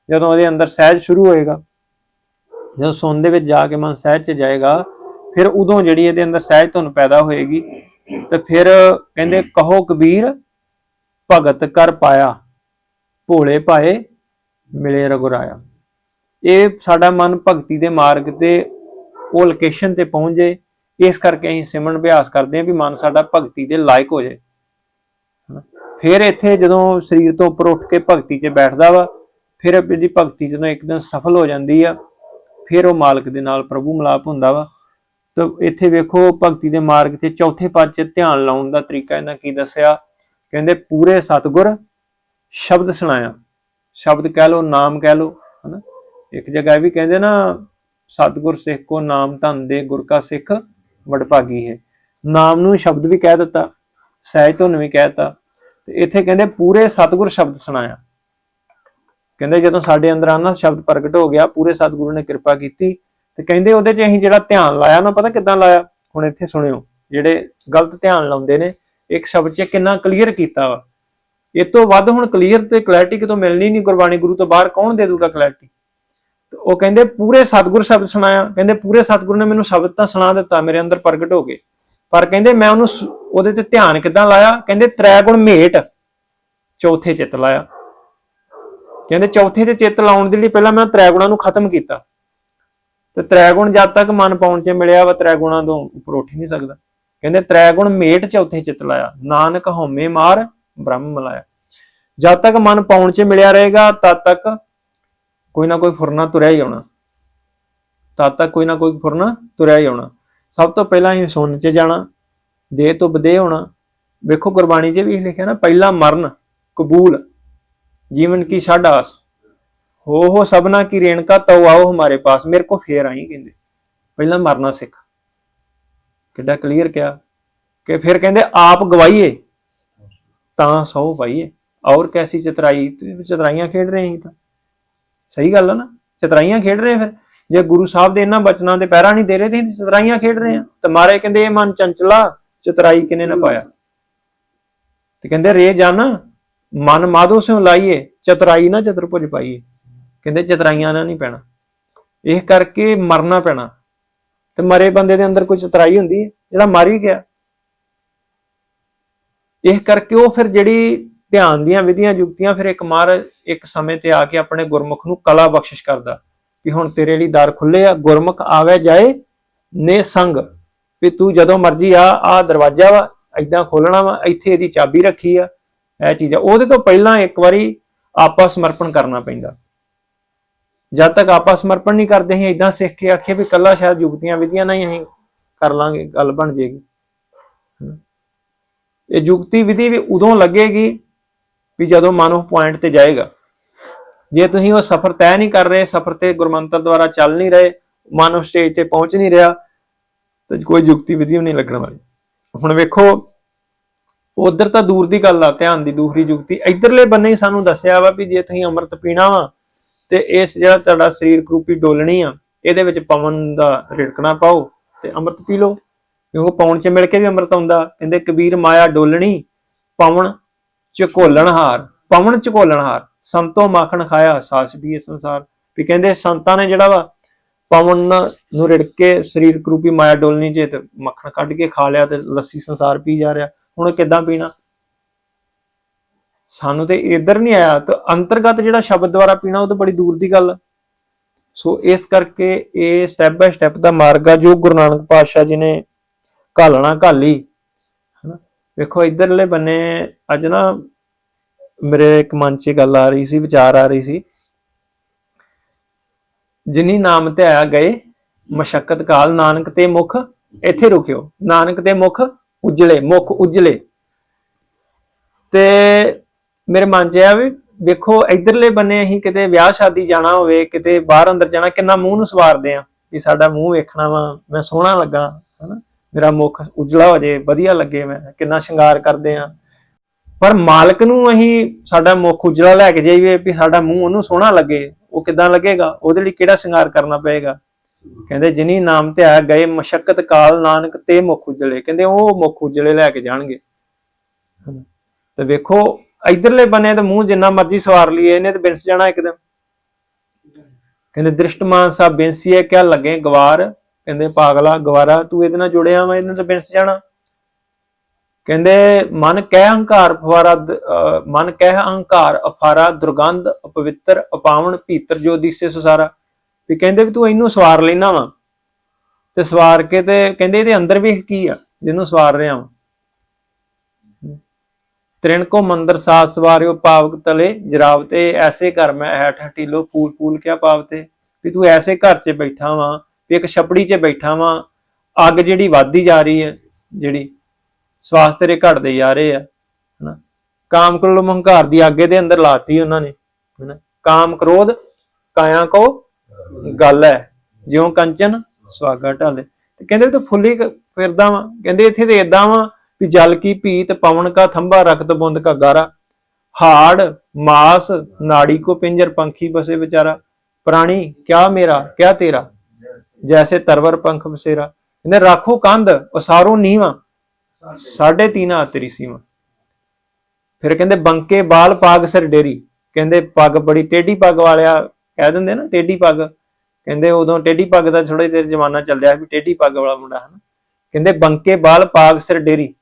ਜਦੋਂ ਉਹਦੇ ਅੰਦਰ ਸਹਿਜ ਸ਼ੁਰੂ ਹੋਏਗਾ। ਜਦੋਂ ਸੁਣ ਦੇ ਵਿੱਚ ਜਾ ਕੇ ਮਨ ਸਹਿਜ ਚ ਜਾਏਗਾ ਫਿਰ ਉਦੋਂ ਜਿਹੜੀ ਇਹਦੇ ਅੰਦਰ ਸਹਿਜ ਤੁਹਾਨੂੰ ਪੈਦਾ ਹੋਏਗੀ, ਤੇ ਫਿਰ ਕਹਿੰਦੇ ਕਹੋ ਕਬੀਰ, ਭਗਤ ਕਰ ਪਾਇਆ, ਭੋਲੇ ਪਾਏ ਮਿਲੇ ਰਗੁਰਾਇਆ। ਇਹ ਸਾਡਾ ਮਨ ਭਗਤੀ ਦੇ ਮਾਰਗ ਤੇ ਉਹ ਲੋਕੇਸ਼ਨ ਤੇ ਪਹੁੰਚ ਜੇ ਇਸ ਕਰਕੇ ਅਸੀਂ ਸਿਮਰਨ ਅਭਿਆਸ ਕਰਦੇ ਹਾਂ ਵੀ ਮਨ ਸਾਡਾ ਭਗਤੀ ਦੇ ਲਾਇਕ ਹੋ ਜਾਏ। ਫਿਰ ਇੱਥੇ ਜਦੋਂ ਸਰੀਰ ਤੋਂ ਉੱਪਰ ਉੱਠ ਕੇ ਭਗਤੀ 'ਚ ਬੈਠਦਾ ਵਾ, ਫਿਰ ਇਹਦੀ ਭਗਤੀ ਜਦੋਂ ਇੱਕ ਦਿਨ ਸਫਲ ਹੋ ਜਾਂਦੀ ਆ, ਫਿਰ ਉਹ ਮਾਲਕ ਦੇ ਨਾਲ ਪ੍ਰਭੂ ਮਿਲਾਪ ਹੁੰਦਾ ਵਾ। ਤਾਂ ਇੱਥੇ ਵੇਖੋ ਭਗਤੀ ਦੇ ਮਾਰਗ ਤੇ ਚੌਥੇ ਪਦ 'ਚ ਧਿਆਨ ਲਾਉਣ ਦਾ ਤਰੀਕਾ ਇਹਨਾਂ ਕੀ ਦੱਸਿਆ? ਕਹਿੰਦੇ ਪੂਰੇ ਸਤਗੁਰ ਸ਼ਬਦ ਸੁਣਾਇਆ। ਸ਼ਬਦ ਕਹਿ ਲੋ ਨਾਮ ਕਹਿ ਲੋ ਹਨਾ? ਇੱਕ ਜਗ੍ਹਾ ਇਹ ਵੀ ਕਹਿੰਦੇ ਨਾ, ਸਤਗੁਰ ਸਿੱਖ ਕੋ ਨਾਮ ਧਨ ਦੇ, ਗੁਰ ਕਾ ਸਿੱਖ ਵਡਭਾਗੀ ਹੈ। ਨਾਮ ਨੂੰ ਸ਼ਬਦ ਵੀ ਕਹਿ ਦਿੱਤਾ, ਸਹਿਜ ਧੁਨ ਵੀ ਕਹਿ ਦਿੱਤਾ। ਤੇ ਇੱਥੇ ਕਹਿੰਦੇ ਪੂਰੇ ਸਤਗੁਰ ਸ਼ਬਦ ਸੁਣਾਇਆ। ਕਹਿੰਦੇ ਜਦੋਂ ਸਾਡੇ ਅੰਦਰ ਆਨਾ ਸ਼ਬਦ ਪ੍ਰਗਟ ਹੋ ਗਿਆ, ਪੂਰੇ ਸਤਗੁਰੂ ਨੇ ਕਿਰਪਾ ਕੀਤੀ ਤੇ ਕਹਿੰਦੇ ਉਹਦੇ 'ਚ ਅਸੀਂ ਜਿਹੜਾ ਧਿਆਨ ਲਾਇਆ ਨਾ, ਪਤਾ ਕਿੱਦਾਂ ਲਾਇਆ? ਹੁਣ ਇੱਥੇ ਸੁਣਿਓ, ਜਿਹੜੇ ਗਲਤ ਧਿਆਨ ਲਾਉਂਦੇ ਨੇ, ਇੱਕ ਸ਼ਬਦ 'ਚ ਕਿੰਨਾ ਕਲੀਅਰ ਕੀਤਾ ਵਾ। ਇਹ ਤੋਂ ਵੱਧ ਹੁਣ ਕਲੀਅਰ ਤੇ ਕਲੈਰਿਟੀ ਕਿਤੋਂ ਮਿਲਣੀ ਨਹੀਂ, ਗੁਰਬਾਣੀ ਗੁਰੂ ਤੋਂ ਬਾਹਰ ਕੌਣ ਦੇ ਦੂਗਾ ਕਲੈਰਿਟੀ ਉਹ ਕਹਿੰਦੇ, ਪੂਰੇ ਸਤਿਗੁਰ ਸ਼ਬਦ ਸੁਣਾਇਆ। ਕਹਿੰਦੇ, ਪੂਰੇ ਸਤਿਗੁਰ ਨੇ ਮੈਨੂੰ ਸ਼ਬਦ ਤਾਂ ਸੁਣਾ ਦਿੱਤਾ, ਮੇਰੇ ਅੰਦਰ ਪ੍ਰਗਟ ਹੋ ਗਏ। ਪਰ ਕਹਿੰਦੇ, ਮੈਂ ਉਹਨੂੰ ਉਹਦੇ ਤੇ ਧਿਆਨ ਕਿੱਦਾਂ ਲਾਇਆ? ਕਹਿੰਦੇ ਤ੍ਰੈ ਗੁਣ ਮੇਟ ਚੌਥੇ ਚਿੱਤ ਲਾਇਆ। ਕਹਿੰਦੇ, ਚੌਥੇ ਤੇ ਚਿੱਤ ਲਾਉਣ ਦੇ ਲਈ ਪਹਿਲਾਂ ਮੈਂ ਤ੍ਰੈ ਗੁਣਾਂ ਨੂੰ ਖਤਮ ਕੀਤਾ। ਤੇ ਤ੍ਰੈ ਗੁਣ ਜਦ ਤੱਕ ਮਨ ਪਾਉਣ ਚ ਮਿਲਿਆ ਵਾ ਤ੍ਰੈ ਗੁਣਾਂ ਤੋਂ ਉੱਪਰ ਉੱਠ ਨਹੀਂ ਸਕਦਾ। ਕਹਿੰਦੇ ਤ੍ਰੈ ਗੁਣ ਮੇਟ ਚੌਥੇ ਚਿੱਤ ਲਾਇਆ। ਨਾਨਕ ਹਉਮੈ ਮਾਰ, ਬ੍ਰਹਮ ਮਿਲਾਇਆ। ਜਦ ਤੱਕ ਮਨ ਪਾਉਣ ਚ ਮਿਲਿਆ ਰਹੇਗਾ, ਤਦ ਤੱਕ ਕੋਈ ਨਾ ਕੋਈ ਫੁਰਨਾ ਤੁਰਿਆ ਹੀ ਆਉਣਾ। ਤਦ ਤੱਕ ਕੋਈ ਨਾ ਕੋਈ ਫੁਰਨਾ ਤੁਰਿਆ ਹੀ ਆਉਣਾ। ਸਭ ਤੋਂ ਪਹਿਲਾਂ ਹੀ ਸੁਣ ਚ ਜਾਣਾ, ਦੇਹ ਤੋਂ ਬਦੇ ਹੋਣਾ। ਵੇਖੋ ਗੁਰਬਾਣੀ 'ਚ ਵੀ ਲਿਖਿਆ ਨਾ, ਪਹਿਲਾ ਮਰਨ, ਕਬੂਲ, ਜੀਵਨ ਕੀ ਸਾਡਾਸ ਹੋ ਹੋ ਸਭਨਾ ਕੀ ਰੇਣਕਾ ਤਉ ਆਓ ਹਮਾਰੇ ਪਾਸ। ਮੇਰੇ ਕੋ ਫੇਰ ਆਈ ਕਹਿੰਦੇ। ਪਹਿਲਾਂ ਮਰਨਾ ਸਿੱਖ। ਕਿੱਡਾ ਕਲੀਅਰ ਕਿਹਾ ਕਿ ਫਿਰ ਕਹਿੰਦੇ, ਆਪ ਗਵਾਈਏ, ਤਾਂ ਸੌ ਪਾਈਏ। ਔਰ ਕੈਸੀ ਚਤਰਾਈ? ਚਤਰਾਈਆਂ ਖੇਡ ਰਹੇ ਸੀ ਤਾਂ। ਸਹੀ ਗੱਲ ਆ ਨਾ? ਚਤਰਾਈਆਂ ਖੇਡ ਰਹੇ ਫਿਰ? ਜੇ ਗੁਰੂ ਸਾਹਿਬ ਦੇ ਇਹਨਾਂ ਬਚਨਾਂ ਦੇ ਪਹਿਰਾ ਨਹੀਂ ਦੇ ਰਹੇ ਤੇ ਚਤਰਾਈਆਂ ਖੇਡ ਰਹੇ ਆ ਤੇ ਮਾਰੇ ਕਹਿੰਦੇ, ਇਹ ਮਨ ਚੰਚਲਾ, ਚਤਰਾਈ ਕਿਨੇ ਨਾ ਪਾਇਆ? ਤੇ ਕਹਿੰਦੇ, ਰੇ ਜਨ, ਮਨ ਮਾਧੋ ਸਿਉ ਲਾਈਏ, ਚਤਰਾਈ ਨਾ ਚਤੁਰਭੁਜ ਪਾਈਏ। ਕਹਿੰਦੇ ਚਤਰਾਈਆਂ ਨਾਲ ਨਹੀਂ ਪੈਣਾ। ਇਹ ਕਰਕੇ ਮਰਨਾ ਪੈਣਾ। ਤੇ ਮਰੇ ਬੰਦੇ ਦੇ ਅੰਦਰ ਕੋਈ ਚਤਰਾਈ ਹੁੰਦੀ ਹੈ, ਜਿਹੜਾ ਮਰ ਹੀ ਗਿਆ। ਇਹ ਕਰਕੇ ਉਹ ਫਿਰ ਜਿਹੜੀ ਧਿਆਨ ਦੀਆਂ ਵਿਧੀਆਂ, ਯੁਕਤੀਆਂ ਫਿਰ ਇੱਕ ਮਾਰ ਇੱਕ ਸਮੇਂ ਤੇ ਆ ਕੇ ਆਪਣੇ ਗੁਰਮੁਖ ਨੂੰ ਕਲਾ ਬਖਸ਼ਿਸ਼ ਕਰਦਾ ਵੀ ਹੁਣ ਤੇਰੇ ਲਈ ਦਰ ਖੁੱਲੇ ਆ, ਗੁਰਮੁਖ ਆਵੇ ਜਾਏ, ਨੇ ਸੰਗ ਵੀ ਤੂੰ ਜਦੋਂ ਮਰਜ਼ੀ ਆ ਆ ਦਰਵਾਜ਼ਾ ਵਾ ਐਦਾਂ ਖੋਲਣਾ ਵਾ, ਇੱਥੇ ਇਹਦੀ ਚਾਬੀ ਰੱਖੀ ਆ, ਇਹ ਚੀਜ਼ ਆ। ਉਹਦੇ ਤੋਂ ਪਹਿਲਾਂ ਇੱਕ ਵਾਰੀ ਆਪਾ ਸਮਰਪਣ ਕਰਨਾ ਪੈਂਦਾ। ਜਦ ਤੱਕ ਆਪਾਂ ਸਮਰਪਣ ਨਹੀਂ ਕਰਦੇ ਅਸੀਂ ਇਦਾਂ ਸਿੱਖ ਕੇ ਆਖੀਏ ਵੀ ਕੱਲਾ ਸ਼ਾਇਦ ਜੁਗਤੀਆਂ ਵਿਧੀਆਂ ਨਾਲ ਹੀ ਅਸੀਂ ਕਰ ਲਾਂਗੇ, ਗੱਲ ਬਣ ਜੇਗੀ ਇਹ ਜੁਗਤੀ ਵਿਧੀ ਵੀ ਉਦੋਂ ਲੱਗੇਗੀ ਵੀ ਜਦੋਂ ਮਨ ਉਹ ਪੁਆਇੰਟ ਤੇ ਜਾਏਗਾ। ਜੇ ਤੁਸੀਂ ਉਹ ਸਫ਼ਰ ਤੈਅ ਨਹੀਂ ਕਰ ਰਹੇ, ਸਫ਼ਰ ਤੇ ਗੁਰਮੰਤਰ ਦੁਆਰਾ ਚੱਲ ਨਹੀਂ ਰਹੇ, ਮਨ ਉਸ ਸਟੇਜ ਤੇ ਪਹੁੰਚ ਨਹੀਂ ਰਿਹਾ, ਤਾਂ ਕੋਈ ਯੁਕਤੀ ਵਿਧੀ ਵੀ ਨਹੀਂ ਲੱਗਣ ਵਾਲੀ। ਹੁਣ ਵੇਖੋ, ਉਧਰ ਤਾਂ ਦੂਰ ਦੀ ਗੱਲ ਆ, ਧਿਆਨ ਦੀ ਦੂਸਰੀ ਯੁਕਤੀ ਇਧਰਲੇ ਬੰਨੇ ਹੀ ਸਾਨੂੰ ਦੱਸਿਆ ਵਾ ਵੀ ਜੇ ਤੁਸੀਂ ਅੰਮ੍ਰਿਤ ਪੀਣਾ ਵਾ ਤੇ ਇਸ ਜਿਹੜਾ ਤੁਹਾਡਾ ਸਰੀਰ ਰੂਪੀ e ਡੋਲਣੀ ਆ, ਇਹਦੇ ਵਿੱਚ ਪਵਨ ਦਾ ਰਿੜਕਣਾ ਪਾਓ ਤੇ ਅੰਮ੍ਰਿਤ ਪੀ ਲਓ। ਕਿਉਂਕਿ ਪਵਨ ਚ ਮਿਲ ਕੇ ਵੀ ਅੰਮ੍ਰਿਤ ਆਉਂਦਾ। ਕਹਿੰਦੇ ਕਬੀਰ ਮਾਇਆ ਡੋਲਣੀ, ਪਵਨ ਚ ਘੋਲਣ ਹਾਰ। ਪਵਨ ਚ ਘੋਲਣ ਹਾਰ। ਸੰਤੋ ਮਾਖਣ ਖਾਇਆ, ਸਾਸ ਵੀ ਇਹ ਸੰਸਾਰ। ਵੀ ਕਹਿੰਦੇ ਸੰਤਾਂ ਨੇ ਜਿਹੜਾ ਵਾ, ਪਵਨ ਨੂੰ ਰਿੜ ਕੇ ਸਰੀਰ ਰੂਪੀ e ਮਾਇਆ ਡੋਲਣੀ ਚ ਤੇ ਮੱਖਣ ਕੱਢ ਕੇ ਖਾ ਲਿਆ ਤੇ ਲੱਸੀ ਸੰਸਾਰ ਪੀ ਜਾ ਰਿਹਾ। ਹੁਣ ਕਿੱਦਾਂ ਪੀਣਾ? ਸਾਨੂੰ ਤੇ ਇਧਰ ਨਹੀਂ ਆਇਆ, ਤਾਂ ਅੰਤਰਗਤ ਜਿਹੜਾ ਸ਼ਬਦ ਦੁਆਰਾ ਪੀਣਾ ਉਹ ਤਾਂ ਬੜੀ ਦੂਰ ਦੀ ਗੱਲ ਸੋ ਇਸ ਕਰਕੇ ਇਹ ਸਟੈਪ ਬਾਈ ਸਟੈਪ ਦਾ ਮਾਰਗ ਆ ਜੋ ਗੁਰੂ ਨਾਨਕ ਪਾਤਸ਼ਾਹ ਜੀ ਨੇ ਘਾਲਣਾ ਘਾਲੀ, ਹਨਾ। ਵੇਖੋ, ਇਧਰਲੇ ਬੰਨੇ ਅੱਜ ਨਾ ਮੇਰੇ ਇੱਕ ਮਨ 'ਚ ਗੱਲ ਆ ਰਹੀ ਸੀ, ਵਿਚਾਰ ਆ ਰਹੀ ਸੀ। ਜਿਨੀ ਨਾਮ ਤੇ ਆਇਆ ਗਏ ਮਸ਼ਕਤ ਕਾਲ, ਨਾਨਕ ਤੇ ਮੁਖ, ਇੱਥੇ ਰੁਕਿਓ। ਨਾਨਕ ਤੇ ਮੁਖ, ਉਜਲੇ ਮੁਖ ਉਜਲੇ। ਤੇ ਮੇਰੇ ਮਨ 'ਚ ਆ ਵੀ ਵੇਖੋ, ਇਧਰਲੇ ਬੰਨੇ ਅਸੀਂ ਕਿਤੇ ਵਿਆਹ ਸ਼ਾਦੀ ਜਾਣਾ ਹੋਵੇ, ਕਿਤੇ ਬਾਹਰ ਅੰਦਰ ਜਾਣਾ, ਕਿੰਨਾ ਮੂੰਹ ਨੂੰ ਸਵਾਰਦੇ ਆ ਵੀ ਸਾਡਾ ਮੂੰਹ ਵੇਖਣਾ ਵਾ, ਮੈਂ ਸੋਹਣਾ ਲੱਗਾ, ਹਨਾ? ਮੇਰਾ ਮੁਖ ਉਜਲਾ ਹੋ ਜੇ, ਵਧੀਆ ਲੱਗੇ ਮੈਂ, ਕਿੰਨਾ ਸ਼ਿੰਗਾਰ ਕਰਦੇ ਆ। ਪਰ ਮਾਲਕ ਨੂੰ ਅਸੀਂ ਸਾਡਾ ਮੁਖ ਉਜਲਾ ਲੈ ਕੇ ਜਾਈਏ ਵੀ ਸਾਡਾ ਮੂੰਹ ਉਹਨੂੰ ਸੋਹਣਾ ਲੱਗੇ, ਉਹ ਕਿਦਾਂ ਲੱਗੇਗਾ, ਉਹਦੇ ਲਈ ਕਿਹੜਾ ਸ਼ਿੰਗਾਰ ਕਰਨਾ ਪਏਗਾ? ਕਹਿੰਦੇ ਜਿਨੀ ਨਾਮ ਤੇ ਆ ਗਏ, ਮਸ਼ਕਤ ਕਾਲ ਨਾਨਕ ਤੇ ਮੁਖ ਉਜਲੇ, ਕਹਿੰਦੇ ਉਹ ਮੁਖ ਉਜਲੇ ਲੈ ਕੇ ਜਾਣਗੇ। ਤੇ ਵੇਖੋ ਇਧਰਲੇ ਬੰਨੇ ਤੇ ਮੂੰਹ ਜਿੰਨਾ ਮਰਜ਼ੀ ਸਵਾਰ ਲਈਏ, ਇਹਨੇ ਤੇ ਬਿੰਸ ਜਾਣਾ ਇੱਕ ਦਿਨ। ਕਹਿੰਦੇ ਦ੍ਰਿਸ਼ਟਮਾਨ ਸਾਹਿਬ ਬਿੰਸੀਏ ਕਿਆ ਲੱਗੇ ਗਵਾਰ? ਕਹਿੰਦੇ ਪਾਗਲਾ ਗਵਾਰਾ, ਤੂੰ ਇਹਦੇ ਨਾਲ ਜੁੜਿਆ ਵਾ, ਇਹਨੇ ਤੇ ਬਿੰਸ ਜਾਣਾ। ਕਹਿੰਦੇ ਮਨ ਕਹਿ ਹੰਕਾਰ ਫਵਾਰਾ ਮਨ ਕਹਿ ਹੰਕਾਰ ਅਫਾਰਾ, ਦੁਰਗੰਧ ਅਪਵਿੱਤਰ, ਅਪਾਵਣ ਭੀਤਰ, ਜੋ ਦਿਸੇ ਸੁਸਾਰਾ। ਵੀ ਕਹਿੰਦੇ ਵੀ ਤੂੰ ਇਹਨੂੰ ਸਵਾਰ ਲੈਣਾ ਵਾ। ਤੇ ਸਵਾਰ ਕੇ ਤੇ ਕਹਿੰਦੇ ਇਹਦੇ ਅੰਦਰ ਵੀ ਕੀ ਆ, ਜਿਹਨੂੰ ਸਵਾਰ ਰਿਹਾ ਵਾ। ਤ੍ਰਿਣ ਕੋ ਮੰਦਰ ਸਾਥ ਸਵਾਰਿਓ ਪਾਵਕ ਤਲੇ ਜਰਾਵਤੇ, ਐਸੇ ਘਰ ਮੈਂ ਹੈਠ ਹਟੀਲੋ ਫੂਲ ਫੂਲ ਕਿਆ ਪਾਵਤੇ। ਵੀ ਤੂੰ ਐਸੇ ਘਰ 'ਚ ਬੈਠਾ ਵਾਂ, ਵੀ ਇੱਕ ਛਪੜੀ 'ਚ ਬੈਠਾ ਵਾਂ, ਅੱਗ ਜਿਹੜੀ ਵੱਧਦੀ ਜਾ ਰਹੀ ਹੈ, ਜਿਹੜੀ ਸਵਾਸ ਤੇਰੇ ਘਟਦੇ ਜਾ ਰਹੇ ਆ, ਹਨਾ। ਕਾਮ ਕ੍ਰੋਧ ਹੰਕਾਰ ਦੀ ਅੱਗੇ ਦੇ ਅੰਦਰ ਲਾਤੀ ਉਹਨਾਂ ਨੇ, ਹਨਾ। ਕਾਮ ਕ੍ਰੋਧ ਕਾਇਆ ਕੋ ਗੱਲ ਹੈ, ਜਿਉਂ ਕੰਚਨ ਸੁਆਗਾ ਢਾਲੇ। ਤੇ ਕਹਿੰਦੇ ਤੂੰ ਫੁੱਲੀ ਫਿਰਦਾ ਵਾਂ, ਕਹਿੰਦੇ ਇੱਥੇ ਤੇ ਇਦਾਂ ਵਾਂ ਵੀ ਜਲ ਕੀ ਭੀਤ ਪਵਨ ਕਾ ਥੰਬਾ ਰਖਤ ਬੁੰਦ ਕਾ ਗਾਰਾ। ਹਾੜ, ਮਾਸ, ਨਾੜੀ ਕੋ ਪਿੰਜਰ ਪੰਖੀ ਬਸੇ ਵਿਚਾਰਾ। ਪ੍ਰਾਣੀ, ਕਿਆ ਮੇਰਾ, ਕਿਆ ਤੇਰਾ? ਜੈਸੇ ਤਰਵਰ ਪੰਖ ਬਸੇਰਾ। ਕਹਿੰਦੇ ਰਾਖੋ ਕੰਧ, ਉਸਾਰੋ ਨੀਵਾ। ਸਾਢੇ ਤੀਨਾ ਆ ਤੇਰੀ ਸੀਮਾ। ਫਿਰ ਕਹਿੰਦੇ, ਬੰਕੇ ਬਾਲ ਪਾਗ ਸਿਰ ਡੇਰੀ। ਕਹਿੰਦੇ, ਪੱਗ ਬੜੀ ਟੇਢੀ ਪੱਗ ਵਾਲਿਆ। ਕਹਿ ਦਿੰਦੇ ਨਾ, ਟੇਢੀ ਪੱਗ। ਕਹਿੰਦੇ, ਉਦੋਂ ਟੇਢੀ ਪੱਗ ਦਾ ਥੋੜਾ ਦੇਰ ਜ਼ਮਾਨਾ ਚੱਲਿਆ ਵੀ ਟੇਢੀ ਪੱਗ ਵਾਲਾ ਮੁੰਡਾ ਹਨਾ ਕਹਿੰਦੇ, ਬੰਕੇ ਬਾਲ ਪਾਗ ਸਿਰ ਡੇਰੀ।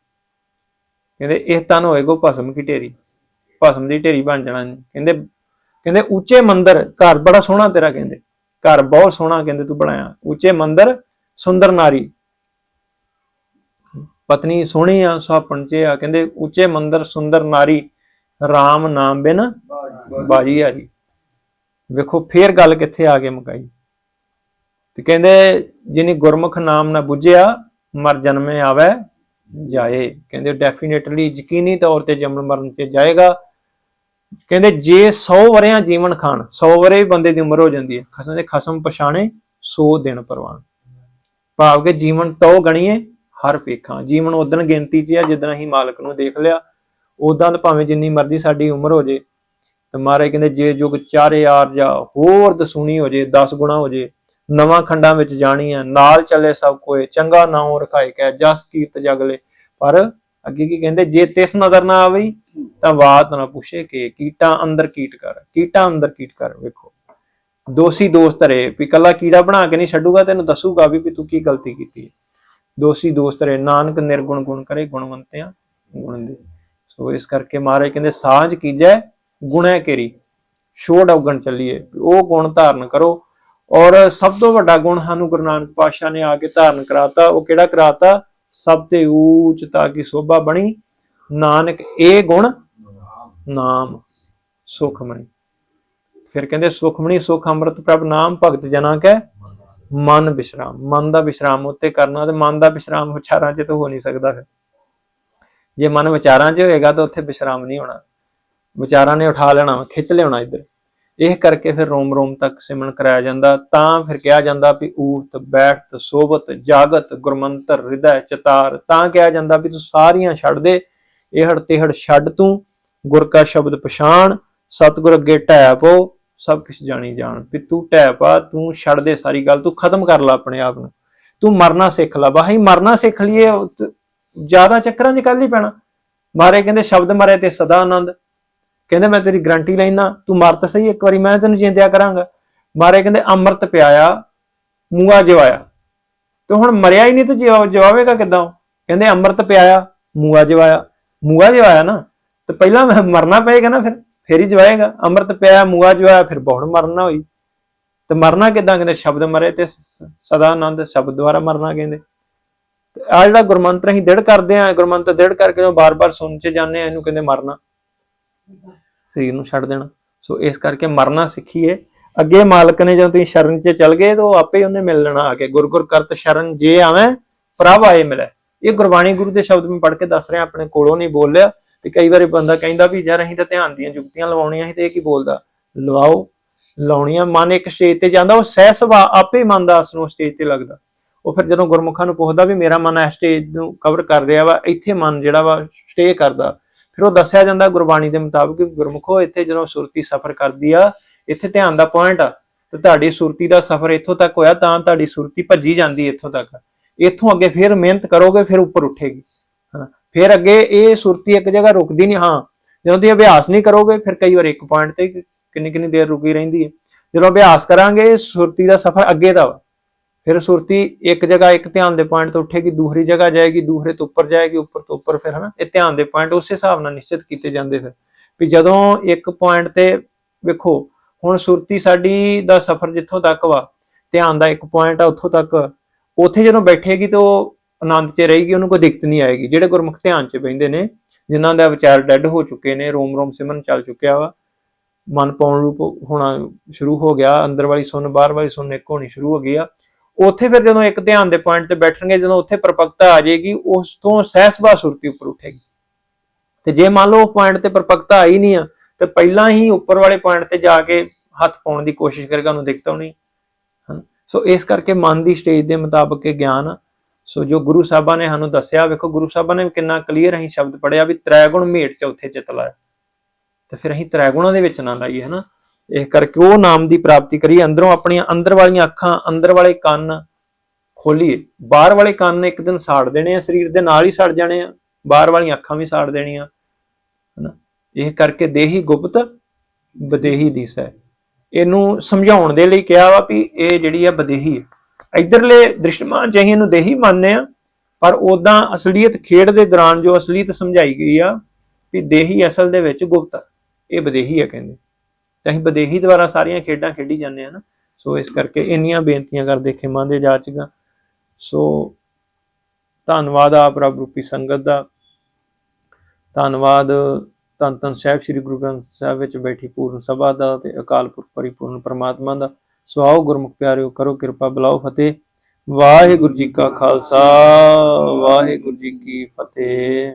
ਕਹਿੰਦੇ, ਇਸ ਤਨ ਹੋਏਗੋ ਭਸਮ ਕੀ ਢੇਰੀ? ਭਸਮ ਦੀ ਢੇਰੀ ਬਣ ਜਾਣਾ ਜੀ। ਕਹਿੰਦੇ ਕਹਿੰਦੇ, ਉੱਚੇ ਮੰਦਰ, ਘਰ ਬੜਾ ਸੋਹਣਾ ਤੇਰਾ, ਕਹਿੰਦੇ। ਘਰ ਬਹੁਤ ਸੋਹਣਾ, ਕਹਿੰਦੇ, ਤੂੰ ਬਣਾਇਆ। ਉੱਚੇ ਮੰਦਰ, ਸੁੰਦਰ ਨਾਰੀ। ਪਤਨੀ ਸੋਹਣੀ ਆ ਸੁਹਾਪਣ ਚ ਆ। ਕਹਿੰਦੇ, ਉੱਚੇ ਮੰਦਰ, ਸੁੰਦਰ ਨਾਰੀ RAM ਨਾਮ ਬਿਨ ਬਾਜੀ ਆ ਜੀ ਵੇਖੋ, ਫੇਰ ਗੱਲ ਕਿੱਥੇ ਆ ਕੇ ਮੁਕਾਈ। ਤੇ ਕਹਿੰਦੇ, ਜਿਨੀ ਗੁਰਮੁਖ ਨਾਮ ਨਾ ਬੁੱਝਿਆ, ਮਰ ਜਨਮੇ ਆਵੇ ਜਾਏ। ਕਹਿੰਦੇ ਡੈਫੀਨੇਟਲੀ ਯਕੀਨੀ ਤੌਰ ਤੇ ਜਨਮ ਮਰਨ ਤੇ ਜਾਏਗਾ। ਕਹਿੰਦੇ ਜੇ 100 ਵਰਿਆਂ ਜੀਵਨ ਖਾਣ 100 ਵਰੇ ਬੰਦੇ ਦੀ ਉਮਰ ਹੋ ਜਾਂਦੀ ਹੈ। ਖਸਮ ਦੇ ਖਸਮ ਪਛਾਣੇ 100 ਦਿਨ ਪਰਵਾਨ। ਭਾਵ ਕਿ ਜੀਵਨ ਤੋ ਗਣੀਏ ਹਰ ਪੇਖਾਂ। ਜੀਵਨ ਉਦਣ ਗਿਣਤੀ 'ਚ ਆ, ਜਿੱਦਣ ਅਸੀਂ ਮਾਲਕ ਨੂੰ ਦੇਖ ਲਿਆ। ਉਦਾਂ ਤਾਂ ਭਾਵੇਂ ਜਿੰਨੀ ਮਰਜ਼ੀ ਸਾਡੀ ਉਮਰ ਹੋ ਜੇ। ਤੇ ਮਹਾਰਾਜ ਕਹਿੰਦੇ ਜੇ ਯੁਗ ਚਾਰੇ ਆਰ ਜਾ ਹੋਰ ਦਸੂਣੀ ਹੋ ਜੇ 10 ਗੁਣਾ ਹੋ ਜੇ ਨਵਾਂ ਖੰਡਾਂ ਵਿੱਚ ਜਾਣੀ ਹੈ। ਨਾਲ ਚੱਲੇ ਸਭ ਕੋਏ, ਚੰਗਾ ਨਾਉ ਰਖਾਇ ਕੈ, ਜਸ ਕੀਰਤ ਜਗਲੇ ਪਰ ਅੱਗੇ ਕੀ ਕਹਿੰਦੇ, ਜੇ ਤਿਸ ਨਜ਼ਰ ਨਾ ਆਵਈ, ਤਾਂ ਬਾਤ ਨਾ ਪੁੱਛੇ ਕਿ, ਕੀਟਾਂ ਅੰਦਰ ਕੀਟ ਕਰ, ਕੀਟਾਂ ਅੰਦਰ ਕੀਟ ਕਰ, ਵੇਖੋ। ਦੋਸ਼ੀ ਦੋਸਤ ਰੇ ਵੀ ਕੱਲਾ ਕੀੜਾ ਬਣਾ ਕੇ ਨਹੀਂ ਛੱਡੂਗਾ, ਤੈਨੂੰ ਦੱਸੂਗਾ ਵੀ ਵੀ ਤੂੰ ਕੀ ਗਲਤੀ ਕੀਤੀ ਹੈ। ਦੋਸ਼ੀ ਦੋਸਤ ਰੇ ਨਾਨਕ ਨਿਰਗੁਣ ਗੁਣ ਕਰੇ, ਗੁਣਵੰਤਿਆਂ ਗੁਣ ਦੇ। ਸੋ ਇਸ ਕਰਕੇ ਮਹਾਰਾਜ ਕਹਿੰਦੇ, ਸਾਂਝ ਕੀਜੈ, ਗੁਣੈ ਕੇਰੀ। ਛੋੜ ਅਵਗਣ ਚੱਲੀਏ ਉਹ ਗੁਣ ਧਾਰਨ ਕਰੋ ਔਰ ਸਭ ਤੋਂ ਵੱਡਾ ਗੁਣ ਸਾਨੂੰ ਗੁਰੂ ਨਾਨਕ ਪਾਤਸ਼ਾਹ ਨੇ ਆ ਕੇ ਧਾਰਨ ਕਰਾਤਾ, ਉਹ ਕਿਹੜਾ ਕਰਾਤਾ? ਸਭ ਤੇ ਊਚਤਾ ਕੀ ਸੋਭਾ ਬਣੀ। ਨਾਨਕ ਇਹ ਗੁਣ ਨਾਮ ਸੁਖਮਣੀ। ਫਿਰ ਕਹਿੰਦੇ ਸੁਖਮਣੀ ਸੁਖ ਅੰਮ੍ਰਿਤ ਪ੍ਰਭ ਨਾਮ ਭਗਤ ਜਨਾ ਕੈ ਮਨ ਵਿਸ਼ਰਾਮ। ਮਨ ਦਾ ਵਿਸ਼ਰਾਮ ਉੱਤੇ ਕਰਨਾ ਤੇ ਮਨ ਦਾ ਵਿਸ਼ਰਾਮ ਵਿਚਾਰਾਂ 'ਚ ਤਾਂ ਹੋ ਨਹੀਂ ਸਕਦਾ ਫਿਰ। ਜੇ ਮਨ ਵਿਚਾਰਾਂ 'ਚ ਹੋਏਗਾ ਤਾਂ ਉੱਥੇ ਵਿਸ਼ਰਾਮ ਨਹੀਂ ਹੋਣਾ। ਵਿਚਾਰਾਂ ਨੇ ਉਠਾ ਲੈਣਾ, ਖਿੱਚ ਲਿਆਉਣਾ ਇੱਧਰ। ਇਹ ਕਰਕੇ ਫਿਰ ਰੋਮ ਰੋਮ ਤੱਕ ਸਿਮਰਨ ਕਰਾਇਆ ਜਾਂਦਾ, ਤਾਂ ਫਿਰ ਕਿਹਾ ਜਾਂਦਾ ਵੀ ਊਰਤ ਬੈਠਤ ਸੋਬਤ ਜਾਗਤ, ਗੁਰਮੰਤਰ, ਹਿਰਦੈ, ਚਤਾਰ, ਤਾਂ ਕਿਹਾ ਜਾਂਦਾ ਵੀ ਤੂੰ ਸਾਰੀਆਂ ਛੱਡ ਦੇ ਇਹੜ ਤਿਹੜ ਛੱਡ ਤੂੰ, ਗੁਰ ਕਾ ਸ਼ਬਦ ਪਛਾਣ, ਸਤਿਗੁਰ ਅੱਗੇ ਢਹਿ ਪੋ, ਸਭ ਕੁਝ ਜਾਣੀ ਜਾਣ, ਵੀ ਤੂੰ ਢਹਿ ਪਾ, ਤੂੰ ਛੱਡ ਦੇ ਸਾਰੀ ਗੱਲ, ਤੂੰ ਖਤਮ ਕਰ ਲੈ ਆਪਣੇ ਆਪ ਨੂੰ, ਤੂੰ ਮਰਨਾ ਸਿੱਖ ਲੈ ਬਾਹੀ ਮਰਨਾ ਸਿੱਖ ਲਈਏ ਜ਼ਿਆਦਾ ਚੱਕਰਾਂ 'ਚ ਕੱਲ ਹੀ ਪੈਣਾ, ਮਾਰੇ ਕਹਿੰਦੇ ਸ਼ਬਦ ਮਰੇ ਤੇ ਸਦਾ ਆਨੰਦ ਕਹਿੰਦੇ ਮੈਂ ਤੇਰੀ ਗਰੰਟੀ ਲੈਣਾ ਤੂੰ ਮਰ ਤਾਂ ਸਹੀ ਇੱਕ ਵਾਰੀ, ਮੈਂ ਤੈਨੂੰ ਜਿੰਦਿਆ ਕਰਾਂਗਾ। ਮਾਰੇ ਕਹਿੰਦੇ ਅੰਮ੍ਰਿਤ ਪਿਆਇਆ ਮੂਆ ਜਵਾਇਆ। ਤੇ ਹੁਣ ਮਰਿਆ ਹੀ ਨਹੀਂ ਤੇ ਜਵਾ- ਜਵਾਵੇਗਾ ਕਿਦਾਂ? ਕਹਿੰਦੇ ਅੰਮ੍ਰਿਤ ਪਿਆਇਆ ਮੂਆ ਜਵਾਇਆ। ਮੂਆ ਜਵਾਇਆ ਨਾ, ਤੇ ਪਹਿਲਾਂ ਮਰਨਾ ਪਏਗਾ ਨਾ ਫਿਰ, ਫੇਰ ਹੀ ਜਵਾਏਗਾ। ਅੰਮ੍ਰਿਤ ਪਿਆਇਆ ਮੂਆ ਜਵਾਇਆ, ਫਿਰ ਬਹੁਤ ਮਰਨਾ ਹੋਈ। ਤੇ ਮਰਨਾ ਕਿਦਾਂ ਕਹਿੰਦੇ? ਸ਼ਬਦ ਮਰੇ ਤੇ ਸਦਾ ਆਨੰਦ, ਸ਼ਬਦ ਦੁਆਰਾ ਮਰਨਾ ਕਹਿੰਦੇ। ਤੇ ਆ ਜਿਹੜਾ ਗੁਰਮੰਤਰ ਅਸੀਂ ਦ੍ਰਿੜ ਕਰਦੇ ਆ, ਗੁਰਮੰਤਰ ਦ੍ਰਿੜ ਕਰਕੇ ਉਹ ਬਾਰ-ਬਾਰ ਸੁਣ ਚ ਜਾਂਦੇ ਆ, ਇਹਨੂੰ ਕਹਿੰਦੇ ਮਰਨਾ। ਸਰੀਰ ਨੂੰ ਛੱਡ ਦੇਣਾ। ਸੋ ਇਸ ਕਰਕੇ ਮਰਨਾ ਸਿੱਖੀਏ। ਅੱਗੇ ਮਾਲਕ ਨੇ ਜਦੋਂ ਤੁਸੀਂ ਸ਼ਰਨ 'ਚ ਚੱਲ ਗਏ ਤਾਂ ਆਪੇ ਉਹਨੇ ਮਿਲ ਲੈਣਾ ਆ ਕੇ ਗੁਰ ਗੁਰ ਕਰਤ ਸ਼ਰਨ ਜੇ ਆਵੇਂ, ਪ੍ਰਭ ਆਏ ਮਿਲੇ। ਇਹ ਗੁਰਬਾਣੀ ਗੁਰੂ ਦੇ ਸ਼ਬਦ ਮੈਂ ਪੜ੍ਹ ਕੇ ਦੱਸ ਰਿਹਾ, ਆਪਣੇ ਕੋਲੋਂ ਨਹੀਂ ਬੋਲਿਆ ਤੇ ਕਈ ਵਾਰੀ ਬੰਦਾ ਕਹਿੰਦਾ ਵੀ ਯਾਰ ਅਸੀਂ ਤਾਂ ਧਿਆਨ ਦੀਆਂ ਜੁਗਤੀਆਂ ਲਵਾਉਣੀਆਂ ਸੀ ਤੇ ਇਹ ਕੀ ਬੋਲਦਾ? ਲਵਾਓ। ਲਾਉਣੀਆਂ, ਮਨ ਇੱਕ ਸਟੇਜ ਤੇ ਜਾਂਦਾ, ਉਹ ਸਹਿ ਸੁਭਾ ਆਪੇ ਹੀ ਮਨ ਦਾ ਅਸਰ ਨੂੰ ਸਟੇਜ ਤੇ ਲੱਗਦਾ। ਉਹ ਫਿਰ ਜਦੋਂ ਗੁਰਮੁਖਾਂ ਨੂੰ ਪੁੱਛਦਾ ਵੀ ਮੇਰਾ ਮਨ ਇਸ ਸਟੇਜ ਨੂੰ ਕਵਰ ਕਰ ਰਿਹਾ ਵਾ, ਇੱਥੇ ਮਨ ਜਿਹੜਾ ਵਾ ਸਟੇ ਕਰਦਾ। ਫਿਰ ਉਹ ਦੱਸਿਆ ਜਾਂਦਾ ਗੁਰਬਾਣੀ ਦੇ ਮੁਤਾਬਕ ਗੁਰਮੁਖੋ ਇੱਥੇ ਜਦੋਂ ਸੁਰਤੀ ਸਫ਼ਰ ਕਰਦੀ ਆ, ਇੱਥੇ ਧਿਆਨ ਦਾ ਪੁਆਇੰਟ ਆ। ਤੇ ਤੁਹਾਡੀ ਸੁਰਤੀ ਦਾ ਸਫ਼ਰ ਇੱਥੋਂ ਤੱਕ ਹੋਇਆ ਤਾਂ ਤੁਹਾਡੀ ਸੁਰਤੀ ਭੱਜੀ ਜਾਂਦੀ ਇੱਥੋਂ ਤੱਕ। ਇੱਥੋਂ ਅੱਗੇ ਫਿਰ ਮਿਹਨਤ ਕਰੋਗੇ, ਫਿਰ ਉੱਪਰ ਉੱਠੇਗੀ। ਹਨਾ? ਫਿਰ ਅੱਗੇ ਇਹ ਸੁਰਤੀ ਇੱਕ ਜਗ੍ਹਾ ਰੁਕਦੀ ਨਹੀਂ, ਹਾਂ। ਜਦੋਂ ਤੁਸੀਂ ਅਭਿਆਸ ਨਹੀਂ ਕਰੋਗੇ, ਫਿਰ ਕਈ ਵਾਰ ਇੱਕ ਪੁਆਇੰਟ ਤੇ ਕਿੰਨੀ ਕਿੰਨੀ ਦੇਰ ਰੁਕੀ ਰਹਿੰਦੀ ਹੈ। ਜਦੋਂ ਅਭਿਆਸ ਕਰਾਂਗੇ, ਸੁਰਤੀ ਦਾ ਸਫ਼ਰ ਅੱਗੇ ਦਾ ਵਾ। ਫਿਰ ਸੁਰਤੀ ਇੱਕ ਜਗ੍ਹਾ ਇੱਕ ਧਿਆਨ ਦੇ ਪੁਆਇੰਟ ਤੋਂ ਉੱਠੇਗੀ ਦੂਸਰੀ ਜਗ੍ਹਾ ਜਾਏਗੀ ਦੂਸਰੇ ਤੋਂ ਉੱਪਰ ਜਾਏਗੀ, ਉੱਪਰ ਤੋਂ ਉੱਪਰ ਫਿਰ ਹਨਾ, ਇਹ ਧਿਆਨ ਦੇ ਪੁਆਇੰਟ ਉਸੇ ਹਿਸਾਬ ਨਾਲ ਨਿਸ਼ਚਿਤ ਕੀਤੇ ਜਾਂਦੇ ਫਿਰ। ਵੀ ਜਦੋਂ ਇੱਕ ਪੁਆਇੰਟ ਤੇ ਵੇਖੋ, ਹੁਣ ਸੁਰਤੀ ਸਾਡੀ ਦਾ ਸਫ਼ਰ ਜਿੱਥੋਂ ਤੱਕ ਵਾ, ਧਿਆਨ ਦਾ ਇੱਕ ਪੁਆਇੰਟ ਆ ਉੱਥੋਂ ਤੱਕ, ਉੱਥੇ ਜਦੋਂ ਬੈਠੇਗੀ ਤਾਂ ਉਹ ਆਨੰਦ 'ਚ ਰਹੇਗੀ, ਉਹਨੂੰ ਕੋਈ ਦਿੱਕਤ ਨਹੀਂ ਆਏਗੀ। ਜਿਹੜੇ ਗੁਰਮੁਖ ਧਿਆਨ 'ਚ ਬੈਠਦੇ ਨੇ, ਜਿਨ੍ਹਾਂ ਦਾ ਵਿਚਾਰ ਡੈੱਡ ਹੋ ਚੁੱਕੇ ਨੇ, ਰੋਮ ਰੋਮ ਸਿਮਰਨ ਚੱਲ ਚੁੱਕਿਆ ਵਾ, ਮਨ ਪਾਉਣ ਰੂਪ ਹੋਣਾ ਸ਼ੁਰੂ ਹੋ ਗਿਆ, ਅੰਦਰ ਵਾਲੀ ਸੁਣ, ਬਾਹਰ ਵਾਲੀ ਸੁਣ ਇੱਕ ਹੋਣੀ ਸ਼ੁਰੂ ਹੋ ਗਈ ਆ ਉੱਥੇ ਫਿਰ ਜਦੋਂ ਇੱਕ ਧਿਆਨ ਦੇ ਪੁਆਇੰਟ ਤੇ ਬੈਠਣਗੇ, ਜਦੋਂ ਉੱਥੇ ਪਰਪਕਤਾ ਆ ਜਾਏਗੀ, ਉਸ ਤੋਂ ਸਹਿਸਬਾ ਸੁਰਤੀ ਉੱਪਰ ਉੱਠੇਗੀ। ਤੇ ਜੇ ਮੰਨ ਲਓ ਪੁਆਇੰਟ ਤੇ ਪਰਪਕਤਾ ਆਈ ਨਹੀਂ ਆ, ਤੇ ਪਹਿਲਾਂ ਹੀ ਉੱਪਰ ਵਾਲੇ ਪੁਆਇੰਟ ਤੇ ਜਾ ਕੇ ਹੱਥ ਪਾਉਣ ਦੀ ਕੋਸ਼ਿਸ਼ ਕਰੇਗਾ, ਉਹਨੂੰ ਦਿੱਕਤ ਆਉਣੀ। ਹਨ? ਸੋ ਇਸ ਕਰਕੇ ਮਨ ਦੀ ਸਟੇਜ ਦੇ ਮੁਤਾਬਕ ਇਹ ਗਿਆਨ ਆ। ਸੋ ਜੋ ਗੁਰੂ ਸਾਹਿਬਾਂ ਨੇ ਸਾਨੂੰ ਦੱਸਿਆ, ਵੇਖੋ ਗੁਰੂ ਸਾਹਿਬਾਂ ਨੇ ਕਿੰਨਾ ਕਲੀਅਰ ਅਸੀਂ ਸ਼ਬਦ ਪੜਿਆ ਵੀ ਤ੍ਰੈ ਗੁਣ ਮੇਟ ਚੌਥੇ ਚਿਤ ਲਾਇਆ। ਤੇ ਫਿਰ ਅਸੀਂ ਤ੍ਰੈ ਗੁਣਾਂ ਦੇ ਵਿੱਚ ਨਾ ਲਾਈਏ, ਹਨਾ? ਇਹ ਕਰਕੇ ਉਹ ਨਾਮ ਦੀ ਪ੍ਰਾਪਤੀ ਕਰੀਏ ਅੰਦਰੋਂ ਆਪਣੀਆਂ ਅੰਦਰ ਵਾਲੀਆਂ ਅੱਖਾਂ, ਅੰਦਰ ਵਾਲੇ ਕੰਨ ਖੋਲੀਏ। ਬਾਹਰ ਵਾਲੇ ਕੰਨ ਇੱਕ ਦਿਨ ਸਾੜ ਦੇਣੇ ਆ, ਸਰੀਰ ਦੇ ਨਾਲ ਹੀ ਸੜ ਜਾਣੇ ਆ, ਬਾਹਰ ਵਾਲੀਆਂ ਅੱਖਾਂ ਵੀ ਸਾੜ ਦੇਣੀਆਂ, ਹਨਾ? ਇਹ ਕਰਕੇ ਦੇਹੀ ਗੁਪਤ, ਬਦੇਹੀ ਦਿਸੈ ਇਹਨੂੰ ਸਮਝਾਉਣ ਦੇ ਲਈ ਕਿਹਾ ਵਾ ਵੀ ਇਹ ਜਿਹੜੀ ਆ ਬਦੇਹੀ ਹੈ। ਇਧਰਲੇ ਦ੍ਰਿਸ਼ਟਮਾਨ ਚ ਇਹਨੂੰ ਦੇਹੀ ਮੰਨਦੇ ਆ ਪਰ ਉਦਾਂ ਅਸਲੀਅਤ ਖੇਡ ਦੇ ਦੌਰਾਨ ਜੋ ਅਸਲੀਅਤ ਸਮਝਾਈ ਗਈ ਆ ਵੀ ਦੇਹੀ ਅਸਲ ਦੇ ਵਿੱਚ ਗੁਪਤ ਇਹ ਬਦੇਹੀ ਆ ਕਹਿੰਦੇ। ਤੇ ਅਸੀਂ ਬਦੇਹੀ ਦੁਆਰਾ ਸਾਰੀਆਂ ਖੇਡਾਂ ਖੇਡੀ ਜਾਂਦੇ ਆ ਨਾ। ਸੋ ਇਸ ਕਰਕੇ ਇੰਨੀਆਂ ਬੇਨਤੀਆਂ ਕਰਦੇ ਖਿਮਾਂ ਦੇ ਜਾਚਗਾ ਸੋ ਧੰਨਵਾਦ ਆਪ ਰੱਬ ਰੂਪੀ ਸੰਗਤ ਦਾ। ਧੰਨਵਾਦ ਧੰਨ ਧੰਨ ਸਾਹਿਬ ਸ੍ਰੀ ਗੁਰੂ ਗ੍ਰੰਥ ਸਾਹਿਬ ਵਿੱਚ ਬੈਠੀ ਪੂਰਨ ਸਭਾ ਦਾ ਤੇ ਅਕਾਲ ਪੁਰਖ ਪਰਿਪੂਰਨ ਪ੍ਰਮਾਤਮਾ ਦਾ। ਸੋ ਆਓ ਗੁਰਮੁਖ ਪਿਆਰਿਓ, ਕਰੋ ਕਿਰਪਾ, ਬੁਲਾਓ ਫਤਿਹ। ਵਾਹਿਗੁਰੂ ਜੀ ਕਾ ਖਾਲਸਾ, ਵਾਹਿਗੁਰੂ ਜੀ ਕੀ ਫਤਿਹ।